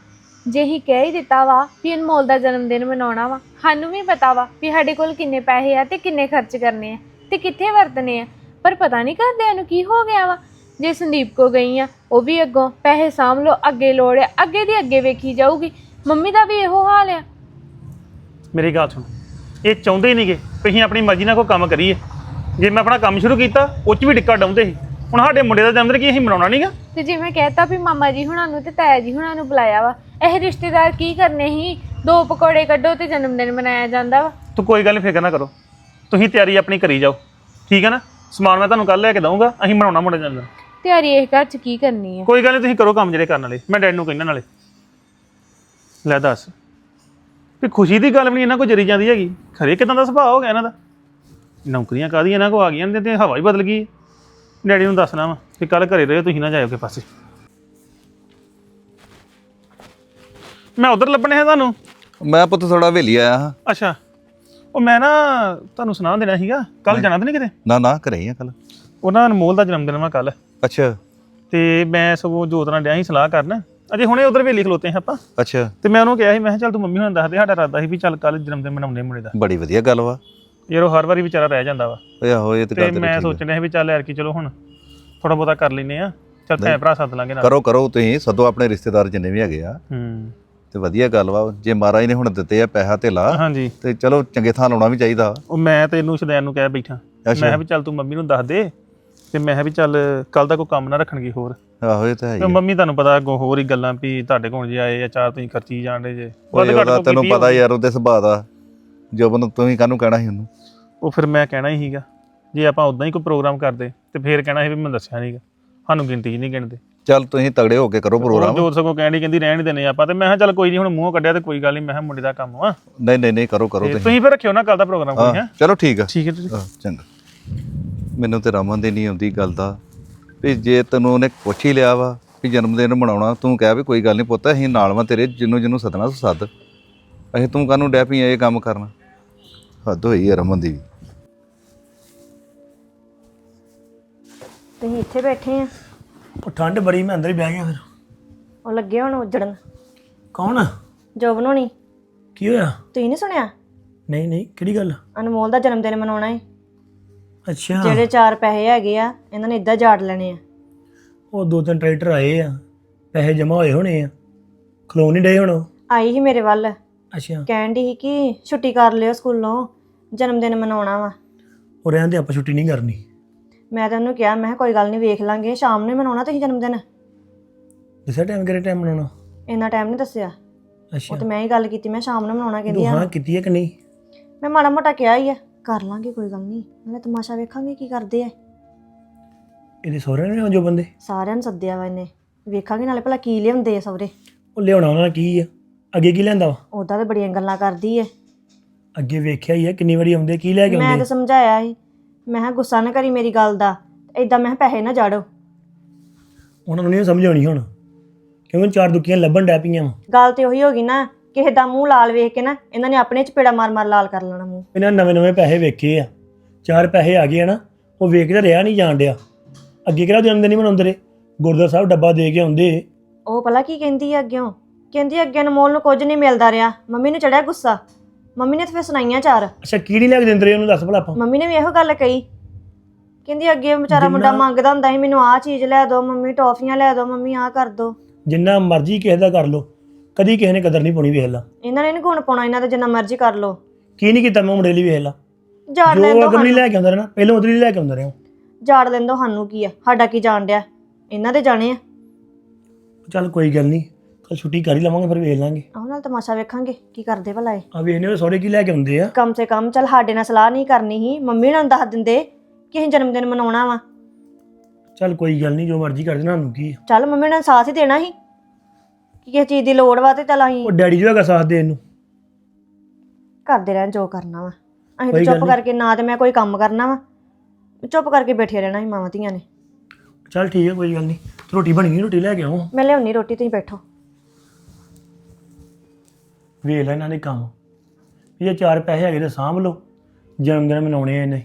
ਜੇ ਹੀ ਕਹਿ ਹੀ ਦਿੱਤਾ ਵਾ ਵੀ ਅਨਮੋਲ ਦਾ ਜਨਮ ਦਿਨ ਮਨਾਉਣਾ ਵਾ ਸਾਨੂੰ ਵੀ ਪਤਾ ਵਾ ਵੀ ਸਾਡੇ ਕੋਲ ਕਿੰਨੇ ਪੈਸੇ ਆ ਤੇ ਕਿੰਨੇ ਖਰਚ ਕਰਨੇ ਆ ਤੇ ਕਿੱਥੇ ਵਰਤਨੇ ਆ। ਪਰ ਪਤਾ ਨਹੀਂ ਘਰਦਿਆਂ ਨੂੰ ਕੀ ਹੋ ਗਿਆ ਵਾ। ਜੇ ਸੰਦੀਪ ਕੋ ਗਈ ਆ ਉਹ ਵੀ ਅੱਗੋਂ ਪੈਸੇ ਸਾਂਭ ਲਓ ਅੱਗੇ ਲੋੜ ਆ ਅੱਗੇ ਦੀ ਅੱਗੇ ਵੇਖੀ ਜਾਊਗੀ। ਮੰਮੀ ਦਾ ਵੀ ਇਹੋ ਹਾਲ ਆ। ਮੇਰੀ ਗੱਲ ਸੁਣ। ਇਹ ਚਾਹੁੰਦੇ ਹੀ ਨਹੀਂਗੇ ਵੀ ਅਸੀਂ ਆਪਣੀ ਮਰਜ਼ੀ ਨਾਲ ਕੋਈ ਕੰਮ ਕਰੀਏ। ਜੇ ਮੈਂ ਆਪਣਾ ਕੰਮ ਸ਼ੁਰੂ ਕੀਤਾ ਉਹ 'ਚ ਵੀ ਡਿੱਕਾ ਡਾਉਂਦੇ ਸੀ। ਹੁਣ ਸਾਡੇ ਮੁੰਡੇ ਦਾ ਜਨਮਦਿਨ ਕੀ ਅਸੀਂ ਮਨਾਉਣਾ ਨਹੀਂਗਾ ਤੇ ਜਿਵੇਂ ਕਹਿਤਾ ਵੀ ਮਾਮਾ ਜੀ ਹੁਣਾਂ ਨੂੰ ਤੇ ਤਾਇਆ ਜੀ ਹੁਣਾਂ ਨੂੰ ਬੁਲਾਇਆ ਵਾ ਇਹ ਰਿਸ਼ਤੇਦਾਰ ਕੀ ਕਰਨੇ ਸੀ? ਦੋ ਪਕੌੜੇ ਕੱਢੋ ਤੇ ਜਨਮ ਦਿਨ ਮਨਾਇਆ ਜਾਂਦਾ ਵਾ। ਤੂੰ ਕੋਈ ਗੱਲ ਨਹੀਂ ਫਿਕਰ ਨਾ ਕਰੋ। ਤੁਸੀਂ ਤਿਆਰੀ ਆਪਣੀ ਕਰੀ ਜਾਓ। ਠੀਕ ਹੈ ਨਾ? ਸਮਾਨ ਮੈਂ ਤੁਹਾਨੂੰ ਕੱਲ ਲੈ ਕੇ ਦਊਂਗਾ। ਅਸੀਂ ਬਣਾਉਣਾ ਮੁੰਡੇ ਦਾ ਜਨਮਦਿਨ ਤਿਆਰੀ ਇਹ ਘਰ ਚ ਕੀ ਕਰਨੀ ਆ? ਕੋਈ ਗੱਲ ਨਹੀਂ ਤੁਸੀਂ ਕਰੋ ਕੰਮ ਜਿਹੜੇ ਕਰਨ ਵਾਲੇ। ਮੈਂ ਡੈਡ ਨੂੰ ਕਹਿਣਾ ਨਾਲੇ। ਲੈ ਦੱਸ। ਵੀ ਖੁਸ਼ੀ ਦੀ ਗੱਲ ਵੀ ਨਹੀਂ ਇਹਨਾਂ ਕੋ ਜਰੀ ਜਾਂਦੀ ਹੈਗੀ। ਖਰੇ ਕਿਦਾਂ ਦਾ ਸੁਭਾਅ ਹੋ ਗਿਆ ਇਹਨਾਂ ਦਾ? ਨੌਕਰੀਆਂ ਕਾਹਦੀਆਂ ਇਹਨਾਂ ਕੋ ਆ ਗਈਆਂ ਨੇ ਤੇ ਹਵਾ ਹੀ ਬਦਲ ਗਈ ਡੈਡੀ ਨੂੰ ਦੱਸਣਾ ਵਾ ਕਿ ਕੱਲ ਘਰੇ ਰਹੋ ਤੁਸੀਂ ਨਾ ਜਾਇਓ ਕਿਸੇ ਪਾਸੇ। ਮੈਂ ਉਧਰ ਲੱਭਣੇ ਹੈ ਤੁਹਾਨੂੰ? ਮੈਂ ਪੁੱਤ ਥੋੜਾ ਹਵੇਲੀ ਆਇਆ ਹਾਂ। ਅੱਛਾ। ਉਹ ਮੈਂ ਨਾ ਤੁਹਾਨੂੰ ਸੁਣਾ ਦੇਣਾ ਸੀਗਾ। ਕੱਲ ਜਾਣਾ ਤਾਂ ਨਹੀਂ ਕਿਤੇ? ਨਾ ਨਾ ਘਰੇ ਹੀ ਆ ਕੱਲ ਉਹਨਾਂ ਅਨਮੋਲ ਦਾ ਜਨਮ ਦਿਨ ਵਾ ਕੱਲ ਅੱਛਾ। ਤੇ ਮੈਂ ਸਗੋਂ ਜੋਤ ਨਾਲ ਡਿਆ ਸੀ ਸਲਾਹ ਕਰਨ। ਅਜੇ ਹੁਣੇ ਉਧਰ ਵੇਲੀ ਖਲੋਤੇ ਹਾਂ ਆਪਾਂ। ਅੱਛਾ। ਤੇ ਮੈਂ ਉਹਨੂੰ ਕਿਹਾ ਸੀ ਮੈਂ ਕਿਹਾ ਚੱਲ ਤੂੰ ਮੰਮੀ ਹੁਣ ਦੱਸ ਦੇ ਸਾਡਾ ਇਰਾਦਾ ਸੀ ਵੀ ਚੱਲ ਕੱਲ ਜਨਮ ਦਿਨ ਮਨਾਉਂਦੇ ਮੁੰਡੇ ਦਾ। ਬੜੀ ਵਧੀਆ ਗੱਲ ਵਾ। ਯਾਰ ਉਹ ਹਰ ਵਾਰੀ ਵਿਚਾਰਾ ਰਹਿ ਜਾਂਦਾ ਵਾ। ਓਏ ਆਹੋ ਇਹ ਤੇ ਤੇ ਗੱਲ ਤੇਰੀ ਮੈਂ ਡਿਆ ਸੀ ਵੀ ਚੱਲ ਯਾਰ ਕੀ ਚਲੋ ਹੁਣ ਥੋੜਾ ਬਹੁਤਾ ਕਰ ਲੈਨੇ ਆ ਚੱਲ ਭੈਣ ਭਰਾ ਸੱਦ ਲਾਂਗੇ ਨਾਲ। ਕਰੋ ਕਰੋ ਤੁਸੀਂ ਸਦੋ ਆਪਣੇ ਰਿਸ਼ਤੇਦਾਰ ਜਿੰਨੇ ਵੀ ਹੈਗੇ ਆ। ਹੂੰ। ਤੇ ਵਧੀਆ ਗੱਲ ਵਾ। ਜੇ ਮਹਾਰਾਜ ਨੇ ਹੁਣ ਦਿੱਤੇ ਆ ਪੈਸਾ ਧੇਲਾ ਹਾਂਜੀ। ਤੇ ਚਲੋ ਚੰਗੇ ਥਾਂ ਲਾਉਣਾ ਵੀ ਚਾਹੀਦਾ ਉਹ ਮੈਂ ਤੇ ਇਹਨੂੰ ਸ਼ਦੈਨ ਨੂੰ ਕਹਿ ਬੈਠਾ। ਮੈਂ ਕਿਹਾ ਵੀ ਚੱਲ ਤੂੰ ਮੰਮੀ ਨੂੰ ਦੱਸ ਦੇ ਤੇ ਮੈਂ ਕਿਹਾ ਵੀ ਚੱਲ ਕੱਲ ਦਾ ਕੋਈ ਕੰਮ ਨਾ ਰੱਖਣਗੇ ਹੋਰ। ਆਹੋ ਇਹ ਤਾਂ ਹੈ ਹੀ ਤੇ ਆ। ਮੰਮੀ ਤੁਹਾਨੂੰ ਪਤਾ ਅੱਗੋਂ ਹੋਰ ਹੀ ਗੱਲਾਂ ਵੀ ਤੁਹਾਡੇ ਕੋਲ ਜੇ ਆਏ ਆ ਚਾਰ ਤੁਸੀਂ ਖਰਚੀ ਜਾਂਦੇ ਜੇ। ਵੱਧ ਘੱਟ ਉਹਦਾ ਤੈਨੂੰ ਕੀਤੀ ਪਤਾ ਯਾਰ ਉਹਦੇ ਸੁਭਾਅ ਦਾ। ਜੋਬਨ ਤੂੰ ਹੀ ਕਾਹਨੂੰ ਕਹਿਣਾ ਸੀ ਉਹਨੂੰ? ਉਹ ਫਿਰ ਮੈਂ ਕਹਿਣਾ ਹੀ ਸੀਗਾ ਜੇ ਆਪਾਂ ਉਦਾਂ ਹੀ ਕੋਈ ਪ੍ਰੋਗਰਾਮ ਕਰਦੇ ਤੇ ਫਿਰ ਕਹਿਣਾ ਸੀ ਵੀ ਮੈਂ ਦੱਸਿਆ ਨਹੀਂਗਾ ਸਾਨੂੰ ਗਿਣਤੀ ਨਹੀਂ ਗਿਣਦੇ। ਚੱਲ ਤੁਸੀਂ ਤਗੜੇ ਹੋ ਕੇ ਕਰੋ ਪ੍ਰੋਗਰਾਮ। ਜੋਤ ਸਗੋਂ ਕਹਿਣੀ ਕਹਿੰਦੀ ਰਹਿਣ ਹੀ ਦੇਣੇ ਆਪਾਂ ਤੇ ਮੈਂ ਕਿਹਾ ਚੱਲ ਕੋਈ ਨਹੀਂ ਹੁਣ ਮੂੰਹ ਕੱਢਿਆ ਤੇ ਕੋਈ ਗੱਲ ਨਹੀਂ ਮੈਂ ਕਿਹਾ ਮੁੰਡੇ ਦਾ ਕੰਮ ਆ। ਨਹੀਂ ਨਹੀਂ ਨਹੀਂ ਕਰੋ ਕਰੋ ਤੇ ਤੁਸੀਂ। ਤੁਸੀਂ ਫਿਰ ਰੱਖਿਓ ਨਾ ਕੱਲ ਦਾ ਪ੍ਰੋਗਰਾਮ ਕੋਈ ਹੈ ਹਾਂ? ਚਲੋ ਠੀਕ ਆ। ਠੀਕ ਹੈ ਤੁਸੀਂ ਆਹ, ਚੰਗਾ। ਮੈਨੂੰ ਤੇ ਰਮਨ ਦੀ ਨਹੀਂ ਆਉਂਦੀ ਗੱਲ ਦਾ। ਵੀ ਜੇ ਤੈਨੂੰ ਉਹਨੇ ਪੁੱਛ ਹੀ ਲਿਆ ਵਾ ਵੀ ਜਨਮ ਦਿਨ ਮਨਾਉਣਾ ਤੂੰ ਕਹਿ ਵੀ ਕੋਈ ਗੱਲ ਨਹੀਂ ਪੁੱਤ ਅਸੀਂ ਨਾਲ ਵਾਂ ਤੇਰੇ ਜਿਹਨੂੰ ਜਿਹਨੂੰ ਸੱਦਣਾ ਤੂੰ ਸੱਦ। ਅਸੀਂ ਤੂੰ ਕਾਹਨੂੰ ਡੈ ਪਈ ਆ ਇਹ ਕੰਮ ਕਰਨਾ? ਹੱਦ ਹੋਈ ਆ ਰਮਨ ਦੀ ਵੀ। ਤੁਸੀਂ ਇੱਥੇ ਬੈਠੇ ਆ? ਉਹ ਠੰਡ ਬੜੀ ਮੈਂ ਅੰਦਰ ਹੀ ਬਹਿ ਗਿਆ ਫਿਰ। ਉਹ ਲੱਗੇ ਹੁਣ ਉਜੜਨ। ਕੌਣ? ਜੋ ਬਣਾਉਣੀ ਕੀ ਹੋਇਆ? ਤੁਸੀਂ ਨਹੀਂ ਸੁਣਿਆ? ਨਹੀਂ ਨਹੀਂ ਕਿਹੜੀ ਗੱਲ? ਅਨਮੋਲ ਦਾ ਜਨਮ ਦਿਨ ਮਨਾਉਣਾ ਹੈ ਅੱਛਾ। ਜਿਹੜੇ ਚਾਰ ਪੈਸੇ ਹੈਗੇ ਆ ਇਹਨਾਂ ਨੇ ਇੱਦਾਂ ਝਾੜ ਲੈਣੇ ਆ। ਉਹ ਦੋ ਤਿੰਨ ਟਰੈਕਟਰ ਆਏ ਆ ਪੈਸੇ ਜਮਾ ਹੋਏ ਹੋਣੇ ਆ। ਖਲੋ ਨਹੀਂ ਡਏ ਹੁਣ ਉਹ। ਆਈ ਸੀ ਮੇਰੇ ਵੱਲ। ਅੱਛਾ। ਕਹਿਣ ਦੀ ਸੀ ਕਿ ਛੁੱਟੀ ਕਰ ਲਿਓ ਸਕੂਲੋਂ ਜਨਮ ਦਿਨ ਮਨਾਉਣਾ ਵਾ। ਉਹ ਰਹਿਣ ਦੇ ਆਪਾਂ ਛੁੱਟੀ ਨਹੀਂ ਕਰਨੀ। ਮੈਂ ਤਾਂ ਉਹਨੂੰ ਕਿਹਾ ਮੈਂ ਕਿਹਾ ਕੋਈ ਗੱਲ ਨਹੀਂ ਵੇਖ ਲਾਂਗੇ ਸ਼ਾਮ ਨੂੰ ਹੀ ਮਨਾਉਣਾ ਤੁਸੀਂ ਜਨਮ ਦਿਨ ਦੱਸਿਆ ਟਾਈਮ ਕਿਹੜੇ ਟਾਈਮ ਮਨਾਉਣਾ? ਇੰਨਾ ਟਾਈਮ ਨਹੀਂ ਦੱਸਿਆ। ਅੱਛਾ। ਉਹ ਤੇ ਮੈਂ ਹੀ ਗੱਲ ਕੀਤੀ ਮੈਂ ਸ਼ਾਮ ਨੂੰ ਮਨਾਉਣਾ ਕਹਿੰਦੀ ਤੂੰ ਆ। ਹਾਂ ਕੀਤੀ ਹੈ ਕਿ ਨਹੀਂ? ਮੈਂ ਮਾੜਾ ਮੋਟਾ ਕਿਹਾ ਹੀ ਆ। ਕਰ ਲਾਂਗੇ ਕੋਈ ਗੱਲ ਨਹੀਂ। ਨਾਲੇ ਤਮਾਸ਼ਾ ਵੇਖਾਂਗੇ ਕੀ ਕਰਦੇ ਆ। ਇਹਦੇ ਸਹੁਰੇ ਨੇ ਜੋ ਬੰਦੇ? ਸਾਰਿਆਂ ਨੂੰ ਸੱਦਿਆ ਵਾ ਇਹਨੇ। ਵੇਖਾਂਗੇ ਨਾਲੇ ਭਲਾ ਕੀ ਲਿਆਉਂਦੇ ਆ ਸਵਰੇ ਉਹ ਲਿਆਉਣਾ ਉਹਨਾਂ ਨੇ ਕੀ ਆ? ਅੱਗੇ ਕੀ ਲੈਂਦਾ ਵਾ? ਉਦਾਂ ਤੇ ਬੜੀਆਂ ਗੱਲਾਂ ਕਰਦੀ ਐ ਅੱਗੇ ਵੇਖਿਆ ਹੀ ਆ ਕਿੰਨੀ ਵਾਰੀ ਆਉਂਦੇ ਕੀ ਲੈ ਕੇ ਮੈਂ ਆਉਂਦੇ? ਤਾਂ ਸਮਝਾਇਆ ਸੀ। ਮੈਂ ਕਿਹਾ ਗੁੱਸਾ ਨਾ ਕਰੀ ਮੇਰੀ ਗੱਲ ਦਾ। ਏਦਾਂ ਮੈਂ ਕਿਹਾ ਪੈਸੇ ਨਾ ਜਾੜੋ। ਉਹਨਾਂ ਨੂੰ ਨਹੀਂ ਸਮਝਾਉਣੀ ਹੁਣ। ਕਿਉਂਕਿ ਚਾਰ ਦੁੱਕੀਆਂ ਲੱਭਣ ਡੈ ਪਈਆਂ ਵਾ। ਗੱਲ ਤੇ ਉਹੀ ਹੋ ਗਈ ਨਾ। ਕਿਸੇ ਦਾ ਮੂੰਹ ਲਾਲ ਵੇਖ ਕੇ ਨਾ ਇਹਨਾਂ ਨੇ ਆਪਣੇ ਚਪੇੜਾ ਮਾਰ ਮਾਰ ਲਾਲ ਕਰ ਲੈਣਾ ਮੂੰਹ। ਇਹਨਾਂ ਨਵੇਂ ਨਵੇਂ ਪੈਸੇ ਵੇਖੇ ਆ। ਚਾਰ ਪੈਸੇ ਆ ਗਏ ਆ ਨਾ ਉਹ ਵੇਖ ਤਾਂ ਰਿਹਾ ਨਹੀਂ ਜਾਣ ਡਿਆ। ਅੱਗੇ ਕਿਹੜਾ ਜਨਮ ਦਿਨ ਨਹੀਂ ਮਨਾਉਂਦੇ ਰੇ ਗੁਰਦੁਆਰਾ ਸਾਹਿਬ ਡੱਬਾ ਦੇ ਕੇ ਆਉਂਦੇ। ਉਹ ਭਲਾ ਕੀ ਕਹਿੰਦੀ ਆ ਅੱਗਿਓਂ? ਕਹਿੰਦੀ ਅੱਗੇ ਅਨਮੋਲ ਨੂੰ ਕੁਝ ਨਹੀਂ ਮਿਲਦਾ ਰਿਹਾ। ਮੰਮੀ ਨੂੰ ਚੜਿਆ ਗੁੱਸਾ। ਮੰਮੀ ਨੇ ਤਾਂ ਫਿਰ ਸੁਣਾਈਆਂ ਚਾਰ। ਅੱਛਾ ਕੀ ਨਹੀਂ ਲੈ ਕੇ ਦਿੰਦੇ ਰੇ ਉਹਨੂੰ ਦੱਸ ਭਲਾ ਆਪਾਂ। ਮੰਮੀ ਨੇ ਵੀ ਇਹੋ ਗੱਲ ਕਹੀ। ਕਹਿੰਦੀ ਅੱਗੇ ਵਿਚਾਰਾ ਮੁੰਡਾ ਮੰਗਦਾ ਹੁੰਦਾ ਸੀ ਮੈਨੂੰ ਆਹ ਚੀਜ਼ ਲੈ ਦਿਓ ਮੰਮੀ ਟੌਫੀਆਂ ਲੈ ਦਿਓ ਮੰਮੀ ਆਹ ਕਰ ਦਿਓ ਜਿੰਨਾ ਮਰਜ਼ੀ ਕਿਸੇ ਦਾ ਕਰ ਲੋ ਕਦੀ ਕਿਸੇ ਨੇ ਕਦਰ ਨਹੀਂ ਪਾਉਣੀ ਵੇਖ ਲਾ। ਇਹਨਾਂ ਨੇ ਨੀ ਗੁਣ ਪਾਉਣਾ ਇਹਨਾਂ ਦਾ ਜਿੰਨਾ ਮਰਜ਼ੀ ਕਰ ਲਓ। ਕੀ ਨਹੀਂ ਕੀਤਾ ਮੈਂ ਮੁੰਡੇ ਲਈ ਵੇਖ ਲਾ। ਝਾੜ ਜੋ ਲੈਣ ਦੋ ਅਗਮ ਨਹੀਂ ਲੈ ਕੇ ਆਉਂਦਾ ਰਿਹਾ ਨਾ ਪਹਿਲਾਂ ਉਧਰ ਹੀ ਲੈ ਕੇ ਆਉਂਦਾ ਰਿਹਾ। ਝਾੜ ਲੈਣ ਦੋ ਸਾਨੂੰ ਕੀ ਆ ਸਾਡਾ ਕੀ ਜਾਣ ਡਿਆ? ਇਹਨਾਂ ਦੇ ਜਾਣੇ ਆ। ਚੱਲ ਕੋਈ ਗੱਲ ਨਹੀਂ ਕੱਲ ਛੁੱਟੀ ਕਰ ਹੀ ਲਵਾਂਗੇ ਫਿਰ ਵੇਖ ਲਾਂਗੇ। ਆਹ ਨਾਲ ਤਮਾਸ਼ਾ ਵੇਖਾਂਗੇ ਕੀ ਕਰਦੇ ਭਲਾ ਇਹ। ਆ ਵੇਖਨੇ ਉਹ ਸਹੁਰੇ ਕੀ ਲੈ ਕੇ ਆਉਂਦੇ ਆ। ਕਮ ਸੇ ਕਮ ਚੱਲ ਸਾਡੇ ਨਾਲ ਸਲਾਹ ਨਹੀਂ ਕਰਨੀ ਸੀ ਮੰਮੀ ਨਾਲ ਦੱਸ ਦਿੰਦੇ ਕਿ ਅਸੀਂ ਜਨਮ ਦਿਨ ਮਨਾਉਣਾ ਵਾ। ਚੱਲ ਕੋਈ ਗੱਲ ਨਹੀਂ ਜੋ ਮਰਜ਼ੀ ਕਰ ਦੇਣਾ ਸਾਨੂੰ ਕੀ ਆ। ਚੱਲ ਮੰਮੀ ਨਾਲ ਸਾਥ ਹੀ ਦੇਣਾ ਸੀ। ਕਿ ਕਿਸੇ ਚੀਜ਼ ਦੀ ਲੋੜ ਵਾ ਤੇ ਚੱਲ ਅਸੀਂ ਉਹ ਡੈਡੀ ਜੋ ਹੈਗਾ ਸਾਥ ਦੇ ਇਹਨੂੰ ਕਰਦੇ ਰਹਿਣ ਜੋ ਕਰਨਾ ਵਾ। ਅਸੀਂ ਤਾਂ ਕੋਈ ਗੱਲ ਚੁੱਪ। ਕਰਕੇ ਨਾ ਤੇ ਮੈਂ ਕੋਈ ਕੰਮ ਕਰਨਾ ਵਾ। ਚੁੱਪ ਕਰਕੇ ਬੈਠੇ ਰਹਿਣਾ ਸੀ ਮਾਵਾਂ ਧੀਆਂ ਨੇ। ਚੱਲ ਠੀਕ ਹੈ ਕੋਈ ਗੱਲ ਨਹੀਂ। ਰੋਟੀ ਬਣੀ ਗਈ ਰੋਟੀ ਲੈ ਕੇ ਆਓ ਮੈਂ ਲਿਆਉਣੀ ਰੋਟੀ ਤੁਸੀਂ ਬੈਠੋ। ਵੇਖ ਲੈ ਇਹਨਾਂ ਦੇ ਕੰਮ। ਵੀ ਇਹ ਚਾਰ ਪੈਸੇ ਹੈਗੇ ਤੇ ਸਾਂਭ ਲਓ। ਜਨਮ ਦਿਨ ਮਨਾਉਣੇ ਆ ਇਹਨੇ।